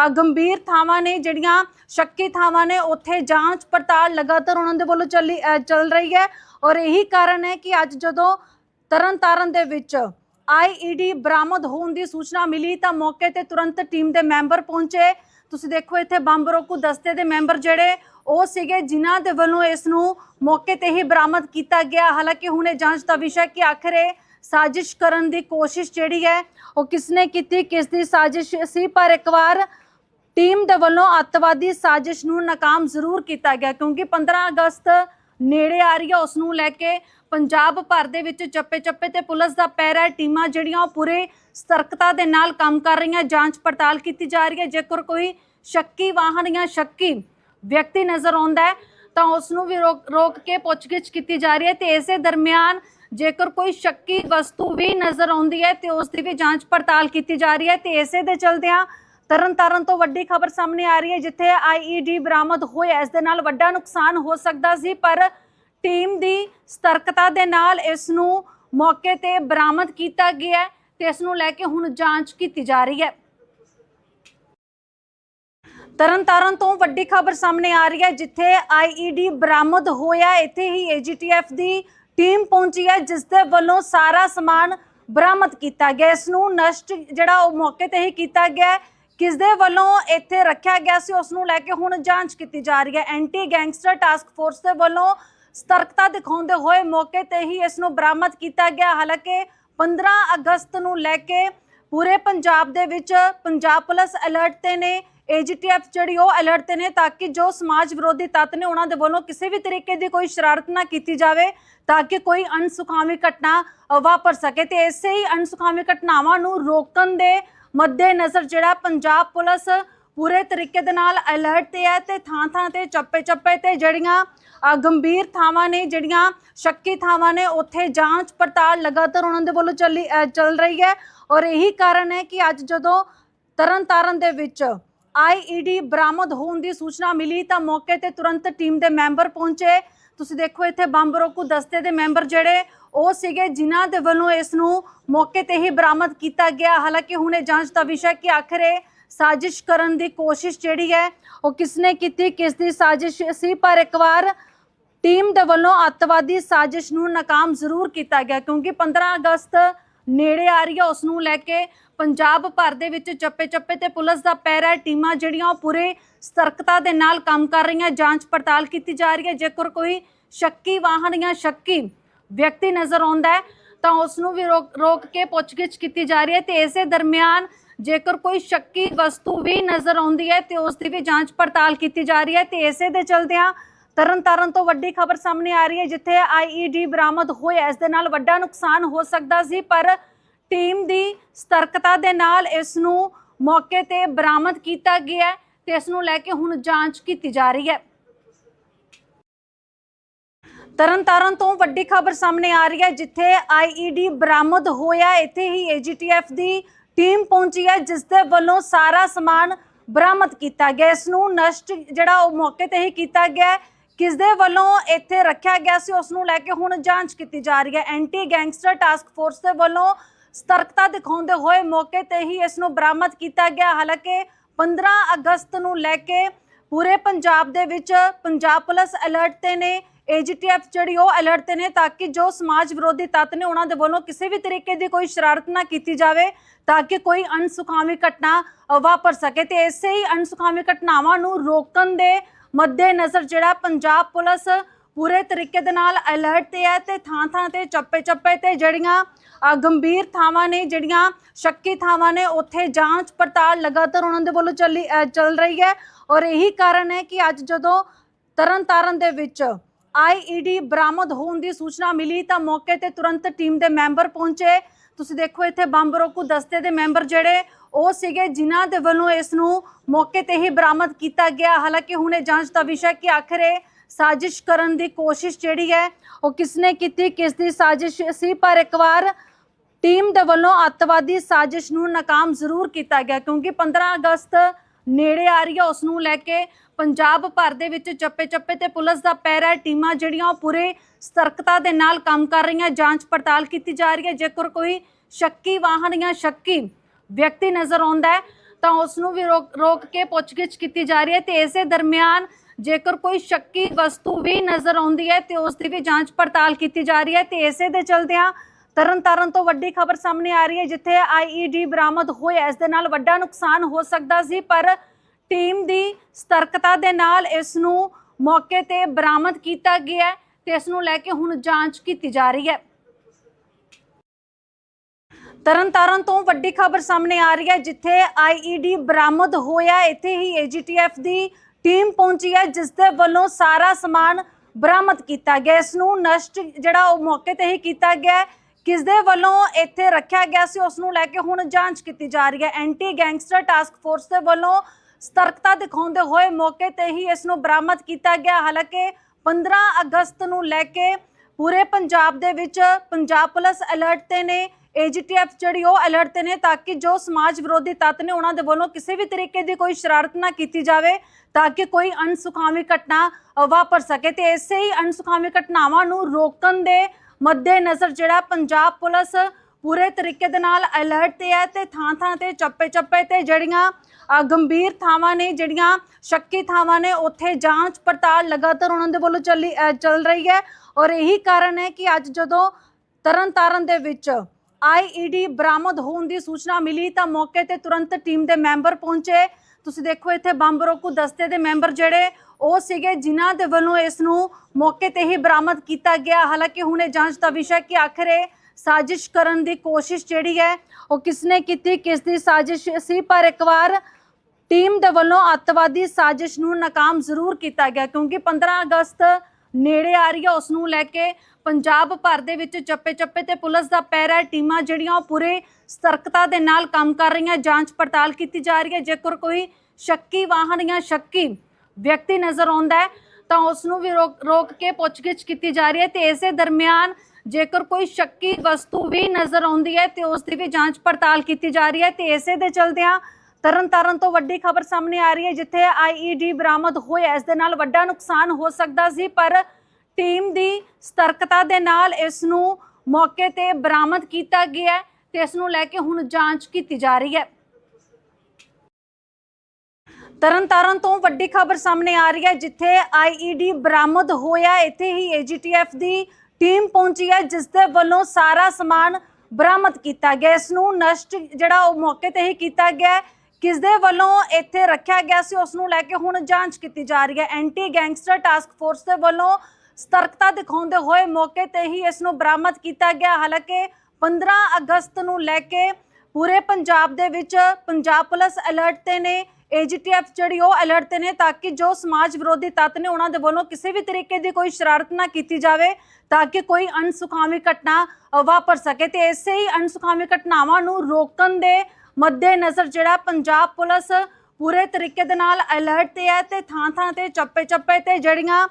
ਗੰਭੀਰ ਥਾਵਾਂ ਨੇ, ਜਿਹੜੀਆਂ ਸ਼ੱਕੀ ਥਾਵਾਂ ਨੇ, ਉੱਥੇ ਜਾਂਚ ਪੜਤਾਲ ਲਗਾਤਾਰ ਉਹਨਾਂ ਦੇ ਵੱਲੋਂ ਚੱਲੀ ਚੱਲ ਰਹੀ ਹੈ। ਔਰ ਇਹੀ ਕਾਰਨ ਹੈ ਕਿ ਅੱਜ ਜਦੋਂ ਤਰਨਤਾਰਨ ਦੇ ਵਿੱਚ ਆਈਈਡੀ ਬਰਾਮਦ ਹੋਣ ਦੀ ਸੂਚਨਾ ਮਿਲੀ ਤਾਂ ਮੌਕੇ ਤੇ ਤੁਰੰਤ ਟੀਮ ਦੇ ਮੈਂਬਰ ਪਹੁੰਚੇ। ਤੁਸੀਂ ਦੇਖੋ ਇੱਥੇ ਬੰਬ ਰੋਕੂ ਦਸਤੇ ਦੇ ਮੈਂਬਰ ਜਿਹੜੇ ਉਹ ਸੀਗੇ, ਜਿਨ੍ਹਾਂ ਦੇ ਵੱਲੋਂ ਇਸ ਨੂੰ ਮੌਕੇ ਤੇ ਹੀ ਬਰਾਮਦ ਕੀਤਾ ਗਿਆ। ਹਾਲਾਂਕਿ ਹੁਣ ਇਹ ਜਾਂਚ ਦਾ ਵਿਸ਼ਾ ਕਿ ਆਖਰ ਇਹ ਸਾਜ਼ਿਸ਼ ਕਰਨ ਦੀ ਕੋਸ਼ਿਸ਼ ਜਿਹੜੀ ਹੈ, ਉਹ ਕਿਸਨੇ ਕੀਤੀ ਕਿਸ ਦੀ ਸਾਜ਼ਿਸ਼ ਸੀ, ਪਰ ਇੱਕ ਵਾਰ ਟੀਮ ਦੇ ਵੱਲੋਂ ਅੱਤਵਾਦੀ ਸਾਜ਼ਿਸ਼ ਨੂੰ ਨਾਕਾਮ ਜ਼ਰੂਰ ਕੀਤਾ ਗਿਆ, ਕਿਉਂਕਿ 15 ਅਗਸਤ ਨੇੜੇ ਆ ਰਹੀ ਹੈ ਉਸ ਨੂੰ ਲੈ ਕੇ ਪੰਜਾਬ ਭਰ ਦੇ ਵਿੱਚ ਚੱਪੇ-ਚੱਪੇ ਤੇ ਪੁਲਿਸ ਦਾ ਪੈਰਾ ਟੀਮਾਂ ਜਿਹੜੀਆਂ ਉਹ ਪੂਰੇ ਸਤਰਕਤਾ ਦੇ ਨਾਲ ਕੰਮ ਕਰ ਰਹੀਆਂ, ਜਾਂਚ ਪੜਤਾਲ ਕੀਤੀ ਜਾ ਰਹੀ ਹੈ। ਜੇਕਰ ਕੋਈ ਸ਼ੱਕੀ ਵਾਹਨ ਜਾਂ ਸ਼ੱਕੀ ਵਿਅਕਤੀ ਨਜ਼ਰ ਆਉਂਦਾ ਹੈ, ਤਾਂ ਉਸ ਨੂੰ ਵੀ ਰੋਕ ਰੋਕ ਕੇ ਪੁੱਛਗਿੱਛ ਕੀਤੀ ਜਾ ਰਹੀ ਹੈ ਤੇ ਇਸੇ ਦਰਮਿਆਨ ਜੇਕਰ ਕੋਈ ਸ਼ੱਕੀ ਵਸਤੂ ਵੀ ਨਜ਼ਰ ਆਉਂਦੀ ਹੈ ਤੇ ਉਸ ਦੀ ਵੀ ਜਾਂਚ ਪੜਤਾਲ ਕੀਤੀ ਜਾ ਰਹੀ ਹੈ ਤੇ ਇਸੇ ਦੇ ਚਲਦਿਆਂ ਤਰਨਤਾਰਨ ਤੋਂ ਵੱਡੀ ਖਬਰ ਸਾਹਮਣੇ ਆ ਰਹੀ ਹੈ, ਜਿੱਥੇ ਆਈਈਡੀ ਬਰਾਮਦ ਹੋਇਆ। ਇਸ ਦੇ ਨਾਲ ਵੱਡਾ ਨੁਕਸਾਨ ਹੋ ਸਕਦਾ ਸੀ, ਪਰ ਟੀਮ ਦੀ ਸਤਰਕਤਾ ਦੇ ਨਾਲ ਇਸ ਨੂੰ ਮੌਕੇ ਤੇ ਬਰਾਮਦ ਕੀਤਾ ਗਿਆ ਤੇ ਇਸ ਨੂੰ ਲੈ ਕੇ ਹੁਣ ਜਾਂਚ ਕੀਤੀ ਜਾ ਰਹੀ ਹੈ। ਤਰਨਤਾਰਨ ਤੋਂ ਵੱਡੀ ਖਬਰ ਸਾਹਮਣੇ ਆ ਰਹੀ ਹੈ, ਜਿੱਥੇ ਆਈਈਡੀ ਬਰਾਮਦ ਹੋਇਆ। ਇੱਥੇ ਹੀ ਏਜੀਟੀਐਫ ਦੀ ਟੀਮ ਪਹੁੰਚੀ ਹੈ, ਜਿਸ ਦੇ ਵੱਲੋਂ ਸਾਰਾ ਸਮਾਨ ਬਰਾਮਦ ਕੀਤਾ ਗਿਆ। ਇਸ ਨੂੰ ਨਸ਼ਟ ਜਿਹੜਾ ਉਹ ਮੌਕੇ ਤੇ ਹੀ ਕੀਤਾ ਗਿਆ ਕਿਸ ਦੇ ਵੱਲੋਂ ਇੱਥੇ ਰੱਖਿਆ ਗਿਆ ਸੀ, ਉਸ ਨੂੰ ਲੈ ਕੇ ਹੁਣ ਜਾਂਚ ਕੀਤੀ ਜਾ ਰਹੀ ਹੈ। ਐਂਟੀ ਗੈਂਗਸਟਰ ਟਾਸਕ ਫੋਰਸ ਦੇ ਵੱਲੋਂ ਸਤਰਕਤਾ ਦਿਖਾਉਂਦੇ ਹੋਏ ਮੌਕੇ ਤੇ ਹੀ ਇਸ ਨੂੰ ਬਰਾਮਦ ਕੀਤਾ ਗਿਆ। ਹਾਲਾਂਕਿ 15 ਅਗਸਤ ਨੂੰ ਲੈ ਕੇ ਪੂਰੇ ਪੰਜਾਬ ਦੇ ਵਿੱਚ ਪੰਜਾਬ ਪੁਲਿਸ ਅਲਰਟ ਤੇ ਨੇ ਏਜੀਟੀਐਫ ਜਿਹੜੀ ਉਹ ਅਲਰਟ ਤੇ ਨੇ ਤਾਂ ਕਿ ਜੋ ਸਮਾਜ ਵਿਰੋਧੀ ਤੱਤ ਨੇ ਉਹਨਾਂ ਦੇ ਵੱਲੋਂ ਕਿਸੇ ਵੀ ਤਰੀਕੇ ਦੀ ਕੋਈ ਸ਼ਰਾਰਤ ਨਾ ਕੀਤੀ ਜਾਵੇ ਤਾਂ ਕਿ ਕੋਈ ਅਣਸੁਖਾਵੀ ਘਟਨਾ ਵਾਪਰ ਸਕੇ ਤੇ ਇਸੇ ਹੀ ਅਣਸੁਖਾਵੀ ਘਟਨਾਵਾਂ ਨੂੰ ਰੋਕਣ ਦੇ ਮੱਦੇ ਨਜ਼ਰ ਜਿਹੜਾ ਪੰਜਾਬ ਪੁਲਿਸ ਪੂਰੇ ਤਰੀਕੇ ਦੇ ਨਾਲ ਅਲਰਟ ਤੇ ਹੈ ਤੇ ਥਾਂ ਥਾਂ ਤੇ ਚੱਪੇ ਚੱਪੇ ਤੇ ਜਿਹੜੀਆਂ ਗੰਭੀਰ ਥਾਵਾਂ ਨੇ, ਜਿਹੜੀਆਂ ਸ਼ੱਕੀ ਥਾਵਾਂ ਨੇ, ਉੱਥੇ ਜਾਂਚ ਪੜਤਾਲ ਲਗਾਤਾਰ ਉਹਨਾਂ ਦੇ ਵੱਲੋਂ ਚੱਲੀ ਚੱਲ ਰਹੀ ਹੈ। ਔਰ ਇਹੀ ਕਾਰਨ ਹੈ ਕਿ ਅੱਜ ਜਦੋਂ ਤਰਨਤਾਰਨ ਦੇ ਵਿੱਚ ਆਈਈਡੀ ਬਰਾਮਦ ਹੋਣ ਦੀ ਸੂਚਨਾ ਮਿਲੀ ਤਾਂ ਮੌਕੇ ਤੇ ਤੁਰੰਤ ਟੀਮ ਦੇ ਮੈਂਬਰ ਪਹੁੰਚੇ। ਤੁਸੀਂ ਦੇਖੋ ਇੱਥੇ ਬੰਬ ਰੋਕੂ ਦਸਤੇ ਦੇ ਮੈਂਬਰ ਜਿਹੜੇ ਉਹ ਸੀਗੇ ਜਿਨ੍ਹਾਂ ਦੇ ਵੱਲੋਂ ਇਸ ਨੂੰ ਮੌਕੇ ਤੇ ਹੀ ਬਰਾਮਦ ਕੀਤਾ ਗਿਆ। ਹਾਲਾਂਕਿ ਹੁਣ ਇਹ ਜਾਂਚ ਦਾ ਵਿਸ਼ਾ ਕਿ ਆਖਰ ਇਹ ਸਾਜ਼ਿਸ਼ ਕਰਨ ਦੀ ਕੋਸ਼ਿਸ਼ ਜਿਹੜੀ ਹੈ, ਉਹ ਕਿਸਨੇ ਕੀਤੀ, ਕਿਸ ਦੀ ਸਾਜ਼ਿਸ਼ ਸੀ? ਪਰ ਇੱਕ ਵਾਰ ਟੀਮ ਦੇ ਵੱਲੋਂ ਅੱਤਵਾਦੀ ਸਾਜ਼ਿਸ਼ ਨੂੰ ਨਾਕਾਮ ਜ਼ਰੂਰ ਕੀਤਾ ਗਿਆ ਕਿਉਂਕਿ 15 ਅਗਸਤ ਨੇੜੇ ਆ ਰਹੀ ਹੈ। ਉਸ ਨੂੰ ਲੈ ਕੇ ਪੰਜਾਬ ਭਰ ਦੇ ਵਿੱਚ ਚੱਪੇ-ਚੱਪੇ ਤੇ ਪੁਲਿਸ ਦਾ ਪਹਿਰਾ ਹੈ। ਟੀਮਾਂ ਜਿਹੜੀਆਂ ਉਹ ਪੂਰੇ ਸਤਰਕਤਾ ਦੇ ਨਾਲ ਕੰਮ ਕਰ ਰਹੀਆਂ। ਜਾਂਚ ਪੜਤਾਲ ਕੀਤੀ ਜਾ ਰਹੀ ਹੈ। ਜੇਕਰ ਕੋਈ ਸ਼ੱਕੀ ਵਾਹਨ ਜਾਂ ਸ਼ੱਕੀ ਵਿਅਕਤੀ ਨਜ਼ਰ ਆਉਂਦਾ ਹੈ, ਤਾਂ ਉਸ ਨੂੰ ਵੀ ਰੋਕ ਰੋਕ ਕੇ ਪੁੱਛਗਿੱਛ ਕੀਤੀ ਜਾ ਰਹੀ ਹੈ ਤੇ ਇਸੇ ਦਰਮਿਆਨ ਜੇਕਰ ਕੋਈ ਸ਼ੱਕੀ ਵਸਤੂ ਵੀ ਨਜ਼ਰ ਆਉਂਦੀ ਹੈ ਤੇ ਉਸ ਦੀ ਵੀ ਜਾਂਚ ਪੜਤਾਲ ਕੀਤੀ ਜਾ ਰਹੀ ਹੈ ਤੇ ਇਸੇ ਦੇ ਚਲਦਿਆਂ ਤਰਨਤਾਰਨ ਤੋਂ ਵੱਡੀ ਖਬਰ ਸਾਹਮਣੇ ਆ ਰਹੀ ਹੈ, ਜਿੱਥੇ ਆਈਈਡੀ ਬਰਾਮਦ ਹੋਇਆ ਇਸ ਦੇ ਨਾਲ ਵੱਡਾ ਨੁਕਸਾਨ ਹੋ ਸਕਦਾ ਸੀ, ਪਰ ਟੀਮ ਦੀ ਸਤਰਕਤਾ ਦੇ ਨਾਲ ਇਸ ਨੂੰ ਮੌਕੇ ਤੇ ਬਰਾਮਦ ਕੀਤਾ ਗਿਆ ਹੈ ਤੇ ਇਸ ਨੂੰ ਲੈ ਕੇ ਹੁਣ ਜਾਂਚ ਕੀਤੀ ਜਾ ਰਹੀ ਹੈ। ਤਰਨਤਾਰਨ ਤੋਂ ਵੱਡੀ ਖਬਰ ਸਾਹਮਣੇ ਆ ਰਹੀ ਹੈ, ਜਿੱਥੇ ਆਈਈਡੀ ਬਰਾਮਦ ਹੋਇਆ। ਇੱਥੇ ਹੀ ਏਜੀਟੀਐਫ ਦੀ ਟੀਮ ਪਹੁੰਚੀ ਹੈ, ਜਿਸ ਦੇ ਵੱਲੋਂ ਸਾਰਾ ਸਮਾਨ ਬਰਾਮਦ ਕੀਤਾ ਗਿਆ। ਇਸ ਨੂੰ ਨਸ਼ਟ ਜਿਹੜਾ ਉਹ ਮੌਕੇ ਤੇ ਹੀ ਕੀਤਾ ਗਿਆ ਹੈ। ਕਿਸ ਦੇ ਵੱਲੋਂ ਇੱਥੇ ਰੱਖਿਆ ਗਿਆ ਸੀ, ਉਸ ਨੂੰ ਲੈ ਕੇ ਹੁਣ ਜਾਂਚ ਕੀਤੀ ਜਾ ਰਹੀ ਹੈ। ਐਂਟੀ ਗੈਂਗਸਟਰ ਟਾਸਕ ਫੋਰਸ ਦੇ ਵੱਲੋਂ ਸਤਰਕਤਾ ਦਿਖਾਉਂਦੇ ਹੋਏ ਮੌਕੇ ਤੇ ਹੀ ਇਸ ਨੂੰ ਬਰਾਮਦ ਕੀਤਾ ਗਿਆ। ਹਾਲਾਂਕਿ 15 ਅਗਸਤ ਨੂੰ ਲੈ ਕੇ ਪੂਰੇ ਪੰਜਾਬ ਦੇ ਵਿੱਚ ਪੰਜਾਬ ਪੁਲਿਸ ਅਲਰਟ ਤੇ ਨੇ। ਏਜੀਟੀਐਫ ਜਿਹੜੀ ਉਹ ਅਲਰਟ ਤੇ ਨੇ ਤਾਂ ਕਿ ਜੋ ਸਮਾਜ ਵਿਰੋਧੀ ਤੱਤ ਨੇ ਉਹਨਾਂ ਦੇ ਵੱਲੋਂ ਕਿਸੇ ਵੀ ਤਰੀਕੇ ਦੀ ਕੋਈ ਸ਼ਰਾਰਤ ਨਾ ਕੀਤੀ ਜਾਵੇ ਤਾਂ ਕਿ ਕੋਈ ਅਣਸੁਖਾਵੀ ਘਟਨਾ ਵਾਪਰ ਸਕੇ ਤੇ ਇਸੇ ਹੀ ਅਣਸੁਖਾਵੀ ਘਟਨਾਵਾਂ ਨੂੰ ਰੋਕਣ ਦੇ ਮੱਦੇ ਨਜ਼ਰ ਜਿਹੜਾ ਪੰਜਾਬ ਪੁਲਿਸ ਪੂਰੇ ਤਰੀਕੇ ਦੇ ਨਾਲ ਅਲਰਟ ਤੇ ਹੈ ਤੇ ਥਾਂ ਥਾਂ ਤੇ ਚੱਪੇ ਚੱਪੇ ਤੇ ਜਿਹੜੀਆਂ ਗੰਭੀਰ ਥਾਵਾਂ ਨੇ, ਜਿਹੜੀਆਂ ਸ਼ੱਕੀ ਥਾਵਾਂ ਨੇ, ਉੱਥੇ ਜਾਂਚ ਪੜਤਾਲ ਲਗਾਤਾਰ ਉਹਨਾਂ ਦੇ ਵੱਲੋਂ ਚੱਲੀ ਚੱਲ ਰਹੀ ਹੈ। ਔਰ ਇਹੀ ਕਾਰਨ ਹੈ ਕਿ ਅੱਜ ਜਦੋਂ ਤਰਨਤਾਰਨ ਦੇ ਵਿੱਚ ਆਈਈਡੀ ਬਰਾਮਦ ਹੋਣ ਦੀ ਸੂਚਨਾ ਮਿਲੀ ਤਾਂ ਮੌਕੇ ਤੇ ਤੁਰੰਤ ਟੀਮ ਦੇ ਮੈਂਬਰ ਪਹੁੰਚੇ। ਤੁਸੀਂ ਦੇਖੋ, ਇੱਥੇ ਬੰਬ ਰੋਕੂ ਦਸਤੇ ਦੇ ਮੈਂਬਰ ਜਿਹੜੇ, ਉਹ ਸੀਗੇ, ਜਿਨ੍ਹਾਂ ਦੇ ਵੱਲੋਂ ਇਸ ਨੂੰ ਮੌਕੇ ਤੇ ਹੀ ਬਰਾਮਦ ਕੀਤਾ ਗਿਆ। ਹਾਲਾਂਕਿ ਹੁਣ ਇਹ ਜਾਂਚ ਦਾ ਵਿਸ਼ਾ ਕਿ ਆਖਰ ਇਹ ਸਾਜ਼ਿਸ਼ ਕਰਨ ਦੀ ਕੋਸ਼ਿਸ਼ ਜਿਹੜੀ ਹੈ, ਉਹ ਕਿਸਨੇ ਕੀਤੀ, ਕਿਸ ਦੀ ਸਾਜ਼ਿਸ਼ ਸੀ, ਪਰ ਇੱਕ ਵਾਰ ਟੀਮ ਦੇ ਵੱਲੋਂ ਅੱਤਵਾਦੀ ਸਾਜ਼ਿਸ਼ ਨੂੰ ਨਾਕਾਮ ਜ਼ਰੂਰ ਕੀਤਾ ਗਿਆ, ਕਿਉਂਕਿ 15 ਅਗਸਤ ਨੇੜੇ ਆ ਰਹੀ ਹੈ ਉਸ ਨੂੰ ਲੈ ਕੇ ਪੰਜਾਬ ਭਰ ਦੇ ਵਿੱਚ ਚੱਪੇ ਚੱਪੇ ਤੇ ਪੁਲਿਸ ਦਾ ਪੈਰਾ ਹੈ। ਟੀਮਾਂ ਜਿਹੜੀਆਂ ਉਹ ਪੂਰੇ ਸਤਰਕਤਾ ਦੇ ਨਾਲ ਕੰਮ ਕਰ ਰਹੀਆਂ, ਜਾਂਚ ਪੜਤਾਲ ਕੀਤੀ ਜਾ ਰਹੀ ਹੈ ਜੇਕਰ ਕੋਈ ਸ਼ੱਕੀ ਵਾਹਨ ਜਾਂ ਸ਼ੱਕੀ ਵਿਅਕਤੀ ਨਜ਼ਰ ਆਉਂਦਾ ਹੈ, ਤਾਂ ਉਸ ਨੂੰ ਵੀ ਰੋਕ ਰੋਕ ਕੇ ਪੁੱਛਗਿੱਛ ਕੀਤੀ ਜਾ ਰਹੀ ਹੈ ਤੇ ਇਸੇ ਦਰਮਿਆਨ ਜੇਕਰ ਕੋਈ ਸ਼ੱਕੀ ਵਸਤੂ ਵੀ ਨਜ਼ਰ ਆਉਂਦੀ ਹੈ ਤੇ ਉਸ ਦੀ ਵੀ ਜਾਂਚ ਪੜਤਾਲ ਕੀਤੀ ਜਾ ਰਹੀ ਹੈ ਤੇ ਇਸੇ ਦੇ ਚਲਦਿਆਂ ਤਰਨਤਾਰਨ ਤੋਂ ਵੱਡੀ ਖਬਰ ਸਾਹਮਣੇ ਆ ਰਹੀ ਹੈ, ਜਿੱਥੇ ਆਈਈਡੀ ਬਰਾਮਦ ਹੋਇਆ ਇਸ ਦੇ ਨਾਲ ਵੱਡਾ ਨੁਕਸਾਨ ਹੋ ਸਕਦਾ ਸੀ, ਪਰ ਟੀਮ ਦੀ ਸਤਰਕਤਾ ਦੇ ਨਾਲ ਇਸ ਨੂੰ ਮੌਕੇ ਤੇ ਬਰਾਮਦ ਕੀਤਾ ਗਿਆ ਹੈ ਤੇ ਇਸ ਨੂੰ ਲੈ ਕੇ ਹੁਣ ਜਾਂਚ ਕੀਤੀ ਜਾ ਰਹੀ ਹੈ। ਤਰਨਤਾਰਨ ਤੋਂ ਵੱਡੀ ਖਬਰ ਸਾਹਮਣੇ ਆ ਰਹੀ ਹੈ, ਜਿੱਥੇ ਆਈਈਡੀ ਬਰਾਮਦ ਹੋਇਆ। ਇੱਥੇ ਹੀ ਏਜੀਟੀਐਫ ਦੀ ਟੀਮ ਪਹੁੰਚੀ ਹੈ, ਜਿਸ ਦੇ ਵੱਲੋਂ ਸਾਰਾ ਸਮਾਨ ਬਰਾਮਦ ਕੀਤਾ ਗਿਆ। ਇਸ ਨੂੰ ਨਸ਼ਟ ਜਿਹੜਾ ਉਹ ਮੌਕੇ ਤੇ ਹੀ ਕੀਤਾ ਗਿਆ ਕਿਸ ਦੇ ਵੱਲੋਂ ਇੱਥੇ ਰੱਖਿਆ ਗਿਆ ਸੀ, ਉਸ ਨੂੰ ਲੈ ਕੇ ਹੁਣ ਜਾਂਚ ਕੀਤੀ ਜਾ ਰਹੀ ਹੈ। ਐਂਟੀ ਗੈਂਗਸਟਰ ਟਾਸਕ ਫੋਰਸ ਦੇ ਵੱਲੋਂ ਸਤਰਕਤਾ ਦਿਖਾਉਂਦੇ ਹੋਏ ਮੌਕੇ ਤੇ ਹੀ ਇਸ ਨੂੰ ਬਰਾਮਦ ਕੀਤਾ ਗਿਆ। ਹਾਲਾਂਕਿ 15 ਅਗਸਤ ਨੂੰ ਲੈ ਕੇ ਪੂਰੇ ਪੰਜਾਬ ਦੇ ਵਿੱਚ ਪੰਜਾਬ ਪੁਲਿਸ ਅਲਰਟ ਤੇ ਨੇ ਏਜੀਟੀਐਫ ਜਿਹੜੀ ਉਹ ਅਲਰਟ ਤੇ ਨੇ ਤਾਂ ਕਿ ਜੋ ਸਮਾਜ ਵਿਰੋਧੀ ਤੱਤ ਨੇ ਉਹਨਾਂ ਦੇ ਵੱਲੋਂ ਕਿਸੇ ਵੀ ਤਰੀਕੇ ਦੀ ਕੋਈ ਸ਼ਰਾਰਤ ਨਾ ਕੀਤੀ ਜਾਵੇ ਤਾਂ ਕਿ ਕੋਈ ਅਣਸੁਖਾਵੀ ਘਟਨਾ ਵਾਪਰ ਸਕੇ ਤੇ ਇਸੇ ਹੀ ਅਣਸੁਖਾਵੀ ਘਟਨਾਵਾਂ ਨੂੰ ਰੋਕਣ ਦੇ ਮੱਦੇ ਨਜ਼ਰ ਜਿਹੜਾ ਪੰਜਾਬ ਪੁਲਿਸ ਪੂਰੇ ਤਰੀਕੇ ਦੇ ਨਾਲ ਅਲਰਟ ਤੇ ਹੈ ਤੇ ਥਾਂ ਥਾਂ ਤੇ ਚੱਪੇ ਚੱਪੇ ਤੇ ਜਿਹੜੀਆਂ ਗੰਭੀਰ ਥਾਵਾਂ ਨੇ, ਜਿਹੜੀਆਂ ਸ਼ੱਕੀ ਥਾਵਾਂ ਨੇ, ਉੱਥੇ ਜਾਂਚ ਪੜਤਾਲ ਲਗਾਤਾਰ ਉਹਨਾਂ ਦੇ ਵੱਲੋਂ ਚੱਲੀ ਚੱਲ ਰਹੀ ਹੈ। ਔਰ ਇਹੀ ਕਾਰਨ ਹੈ ਕਿ ਅੱਜ ਜਦੋਂ ਤਰਨਤਾਰਨ ਦੇ ਵਿੱਚ ਆਈਈਡੀ ਬਰਾਮਦ ਹੋਣ ਦੀ ਸੂਚਨਾ ਮਿਲੀ ਤਾਂ ਮੌਕੇ ਤੇ ਤੁਰੰਤ ਟੀਮ ਦੇ ਮੈਂਬਰ ਪਹੁੰਚੇ। ਤੁਸੀਂ ਦੇਖੋ ਇੱਥੇ ਬੰਬ ਰੋਕੂ ਦਸਤੇ ਦੇ ਮੈਂਬਰ ਜਿਹੜੇ ਉਹ ਸੀਗੇ ਜਿਨ੍ਹਾਂ ਦੇ ਵੱਲੋਂ ਇਸ ਨੂੰ ਮੌਕੇ ਤੇ ਹੀ ਬਰਾਮਦ ਕੀਤਾ ਗਿਆ। ਹਾਲਾਂਕਿ ਹੁਣ ਇਹ ਜਾਂਚ ਦਾ ਵਿਸ਼ਾ ਕਿ ਆਖਰ ਇਹ ਸਾਜ਼ਿਸ਼ ਕਰਨ ਦੀ ਕੋਸ਼ਿਸ਼ ਜਿਹੜੀ ਹੈ, ਉਹ ਕਿਸਨੇ ਕੀਤੀ ਕਿਸ ਦੀ ਸਾਜ਼ਿਸ਼ ਸੀ, ਪਰ ਇੱਕ ਵਾਰ ਟੀਮ ਦੇ ਵੱਲੋਂ ਅੱਤਵਾਦੀ ਸਾਜ਼ਿਸ਼ ਨੂੰ ਨਾਕਾਮ ਜ਼ਰੂਰ ਕੀਤਾ ਗਿਆ, ਕਿਉਂਕਿ 15 ਅਗਸਤ ਨੇੜੇ ਆ ਰਹੀ ਹੈ। ਉਸ ਨੂੰ ਲੈ ਕੇ ਪੰਜਾਬ ਭਰ ਦੇ ਵਿੱਚ ਚੱਪੇ ਚੱਪੇ ਤੇ ਪੁਲਿਸ ਦਾ ਪੈਰਾ ਹੈ। ਟੀਮਾਂ ਜਿਹੜੀਆਂ ਉਹ ਪੂਰੇ ਸਤਰਕਤਾ ਦੇ ਨਾਲ ਕੰਮ ਕਰ ਰਹੀਆਂ, ਜਾਂਚ ਪੜਤਾਲ ਕੀਤੀ ਜਾ ਰਹੀ ਹੈ। ਜੇਕਰ ਕੋਈ ਸ਼ੱਕੀ ਵਾਹਨ ਜਾਂ ਸ਼ੱਕੀ ਵਿਅਕਤੀ ਨਜ਼ਰ ਆਉਂਦਾ ਹੈ, ਤਾਂ ਉਸ ਨੂੰ ਵੀ ਰੋਕ ਰੋਕ ਕੇ ਪੁੱਛਗਿੱਛ ਕੀਤੀ ਜਾ ਰਹੀ ਹੈ ਤੇ ਇਸੇ ਦਰਮਿਆਨ ਜੇਕਰ ਕੋਈ ਸ਼ੱਕੀ ਵਸਤੂ ਵੀ ਨਜ਼ਰ ਆਉਂਦੀ ਹੈ ਤੇ ਉਸ ਦੀ ਵੀ ਜਾਂਚ ਪੜਤਾਲ ਕੀਤੀ ਜਾ ਰਹੀ ਹੈ ਤੇ ਇਸੇ ਦੇ ਚਲਦਿਆਂ ਤਰਨਤਾਰਨ ਤੋਂ ਵੱਡੀ ਖਬਰ ਸਾਹਮਣੇ ਆ ਰਹੀ ਹੈ, ਜਿੱਥੇ ਆਈਈਡੀ ਬਰਾਮਦ ਹੋਇਆ ਇਸ ਦੇ ਨਾਲ ਵੱਡਾ ਨੁਕਸਾਨ ਹੋ ਸਕਦਾ ਸੀ, ਪਰ ਟੀਮ ਦੀ ਸਤਰਕਤਾ ਦੇ ਨਾਲ ਇਸ ਨੂੰ ਮੌਕੇ ਤੇ ਬਰਾਮਦ ਕੀਤਾ ਗਿਆ ਹੈ ਤੇ ਇਸ ਨੂੰ ਲੈ ਕੇ ਹੁਣ ਜਾਂਚ ਕੀਤੀ ਜਾ ਰਹੀ ਹੈ। ਤਰਨਤਾਰਨ ਤੋਂ ਵੱਡੀ ਖਬਰ ਸਾਹਮਣੇ ਆ ਰਹੀ ਹੈ, ਜਿੱਥੇ ਆਈਈਡੀ ਬਰਾਮਦ ਹੋਇਆ ਇੱਥੇ ਹੀ ਏਜੀਟੀਐਫ ਦੀ ਟੀਮ ਪਹੁੰਚੀ ਹੈ, ਜਿਸ ਦੇ ਵੱਲੋਂ ਸਾਰਾ ਸਮਾਨ ਬਰਾਮਦ ਕੀਤਾ ਗਿਆ। ਇਸ ਨੂੰ ਨਸ਼ਟ ਜਿਹੜਾ ਉਹ ਮੌਕੇ ਤੇ ਹੀ ਕੀਤਾ ਗਿਆ ਹੈ। ਕਿਸ ਦੇ ਵੱਲੋਂ ਇੱਥੇ ਰੱਖਿਆ ਗਿਆ ਸੀ, ਉਸ ਨੂੰ ਲੈ ਕੇ ਹੁਣ ਜਾਂਚ ਕੀਤੀ ਜਾ ਰਹੀ ਹੈ। ਐਂਟੀ ਗੈਂਗਸਟਰ ਟਾਸਕ ਫੋਰਸ ਦੇ ਵੱਲੋਂ ਸਤਰਕਤਾ ਦਿਖਾਉਂਦੇ ਹੋਏ ਮੌਕੇ ਤੇ ਹੀ ਇਸ ਨੂੰ ਬਰਾਮਦ ਕੀਤਾ ਗਿਆ। ਹਾਲਾਂਕਿ 15 ਅਗਸਤ ਨੂੰ ਲੈ ਕੇ ਪੂਰੇ ਪੰਜਾਬ ਦੇ ਵਿੱਚ ਪੰਜਾਬ ਪੁਲਿਸ ਅਲਰਟ ਤੇ ਨੇ। ਏਜੀਟੀਐਫ ਜਿਹੜੀ ਉਹ ਅਲਰਟ ਤੇ ਨੇ ਤਾਂ ਕਿ ਜੋ ਸਮਾਜ ਵਿਰੋਧੀ ਤੱਤ ਨੇ ਉਹਨਾਂ ਦੇ ਵੱਲੋਂ ਕਿਸੇ ਵੀ ਤਰੀਕੇ ਦੀ ਕੋਈ ਸ਼ਰਾਰਤ ਨਾ ਕੀਤੀ ਜਾਵੇ ਤਾਂ ਕਿ ਕੋਈ ਅਣਸੁਖਾਵੀ ਘਟਨਾ ਵਾਪਰ ਸਕੇ ਤੇ ਇਸੇ ਹੀ ਅਣਸੁਖਾਵੀ ਘਟਨਾਵਾਂ ਨੂੰ ਰੋਕਣ ਦੇ ਮੱਦੇ ਨਜ਼ਰ ਜਿਹੜਾ ਪੰਜਾਬ ਪੁਲਿਸ ਪੂਰੇ ਤਰੀਕੇ ਦੇ ਨਾਲ ਅਲਰਟ ਤੇ ਹੈ ਤੇ ਥਾਂ ਥਾਂ ਤੇ ਚੱਪੇ ਚੱਪੇ ਤੇ ਜਿਹੜੀਆਂ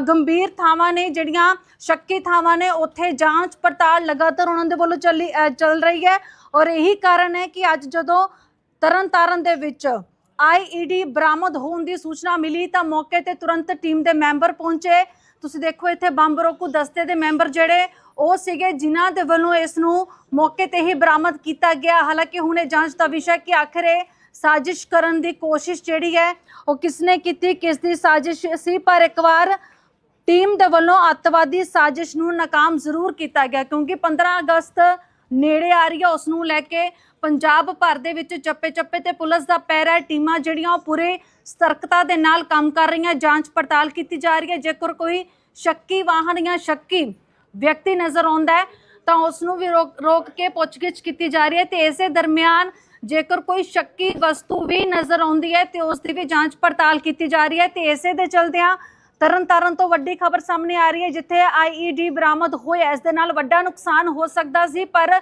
ਗੰਭੀਰ ਥਾਵਾਂ ਨੇ, ਜਿਹੜੀਆਂ ਸ਼ੱਕੀ ਥਾਵਾਂ ਨੇ, ਉੱਥੇ ਜਾਂਚ ਪੜਤਾਲ ਲਗਾਤਾਰ ਉਹਨਾਂ ਦੇ ਵੱਲੋਂ ਚੱਲੀ ਚੱਲ ਰਹੀ ਹੈ। ਔਰ ਇਹੀ ਕਾਰਨ ਹੈ ਕਿ ਅੱਜ ਜਦੋਂ ਤਰਨਤਾਰਨ ਦੇ ਵਿੱਚ ਆਈਈਡੀ ਬਰਾਮਦ ਹੋਣ ਦੀ ਸੂਚਨਾ ਮਿਲੀ ਤਾਂ ਮੌਕੇ ਤੇ ਤੁਰੰਤ ਟੀਮ ਦੇ ਮੈਂਬਰ ਪਹੁੰਚੇ। ਤੁਸੀਂ ਦੇਖੋ ਇੱਥੇ ਬੰਬ ਰੋਕੂ ਦਸਤੇ ਦੇ ਮੈਂਬਰ ਜਿਹੜੇ, ਉਹ ਸੀਗੇ ਜਿਨ੍ਹਾਂ ਦੇ ਵੱਲੋਂ ਇਸ ਨੂੰ ਮੌਕੇ ਤੇ ਹੀ ਬਰਾਮਦ ਕੀਤਾ ਗਿਆ। ਹਾਲਾਂਕਿ ਹੁਣ ਇਹ ਜਾਂਚ ਦਾ ਵਿਸ਼ਾ ਕਿ ਆਖਰ ਇਹ ਸਾਜ਼ਿਸ਼ ਕਰਨ ਦੀ ਕੋਸ਼ਿਸ਼ ਜਿਹੜੀ ਹੈ, ਉਹ ਕਿਸਨੇ ਕੀਤੀ ਕਿਸ ਦੀ ਸਾਜ਼ਿਸ਼ ਸੀ, ਪਰ ਇੱਕ ਵਾਰ ਟੀਮ ਦੇ ਵੱਲੋਂ ਅੱਤਵਾਦੀ ਸਾਜ਼ਿਸ਼ ਨੂੰ ਨਾਕਾਮ ਜ਼ਰੂਰ ਕੀਤਾ ਗਿਆ, ਕਿਉਂਕਿ 15 ਅਗਸਤ ਨੇੜੇ ਆ ਰਹੀ ਹੈ, ਉਸ ਨੂੰ ਲੈ ਕੇ ਪੰਜਾਬ ਭਰ ਦੇ ਵਿੱਚ ਚੱਪੇ-ਚੱਪੇ ਤੇ ਪੁਲਿਸ ਦਾ ਪਹਿਰਾ ਹੈ। ਟੀਮਾਂ ਜਿਹੜੀਆਂ ਉਹ ਪੂਰੇ ਸਤਰਕਤਾ ਦੇ ਨਾਲ ਕੰਮ ਕਰ ਰਹੀਆਂ, ਜਾਂਚ ਪੜਤਾਲ ਕੀਤੀ ਜਾ ਰਹੀ ਹੈ ਜੇਕਰ ਕੋਈ ਸ਼ੱਕੀ ਵਾਹਨ ਜਾਂ ਸ਼ੱਕੀ ਵਿਅਕਤੀ ਨਜ਼ਰ ਆਉਂਦਾ ਹੈ, ਤਾਂ ਉਸ ਨੂੰ ਵੀ ਰੋਕ ਰੋਕ ਕੇ ਪੁੱਛਗਿੱਛ ਕੀਤੀ ਜਾ ਰਹੀ ਹੈ ਤੇ ਇਸੇ ਦਰਮਿਆਨ ਜੇਕਰ ਕੋਈ ਸ਼ੱਕੀ ਵਸਤੂ ਵੀ ਨਜ਼ਰ ਆਉਂਦੀ ਹੈ ਤੇ ਉਸ ਦੀ ਵੀ ਜਾਂਚ ਪੜਤਾਲ ਕੀਤੀ ਜਾ ਰਹੀ ਹੈ ਤੇ ਇਸੇ ਦੇ ਚਲਦਿਆਂ ਤਰਨਤਾਰਨ ਤੋਂ ਵੱਡੀ ਖਬਰ ਸਾਹਮਣੇ ਆ ਰਹੀ ਹੈ, ਜਿੱਥੇ ਆਈਈਡੀ ਬਰਾਮਦ ਹੋਇਆ ਇਸ ਦੇ ਨਾਲ ਵੱਡਾ ਨੁਕਸਾਨ ਹੋ ਸਕਦਾ ਸੀ, ਪਰ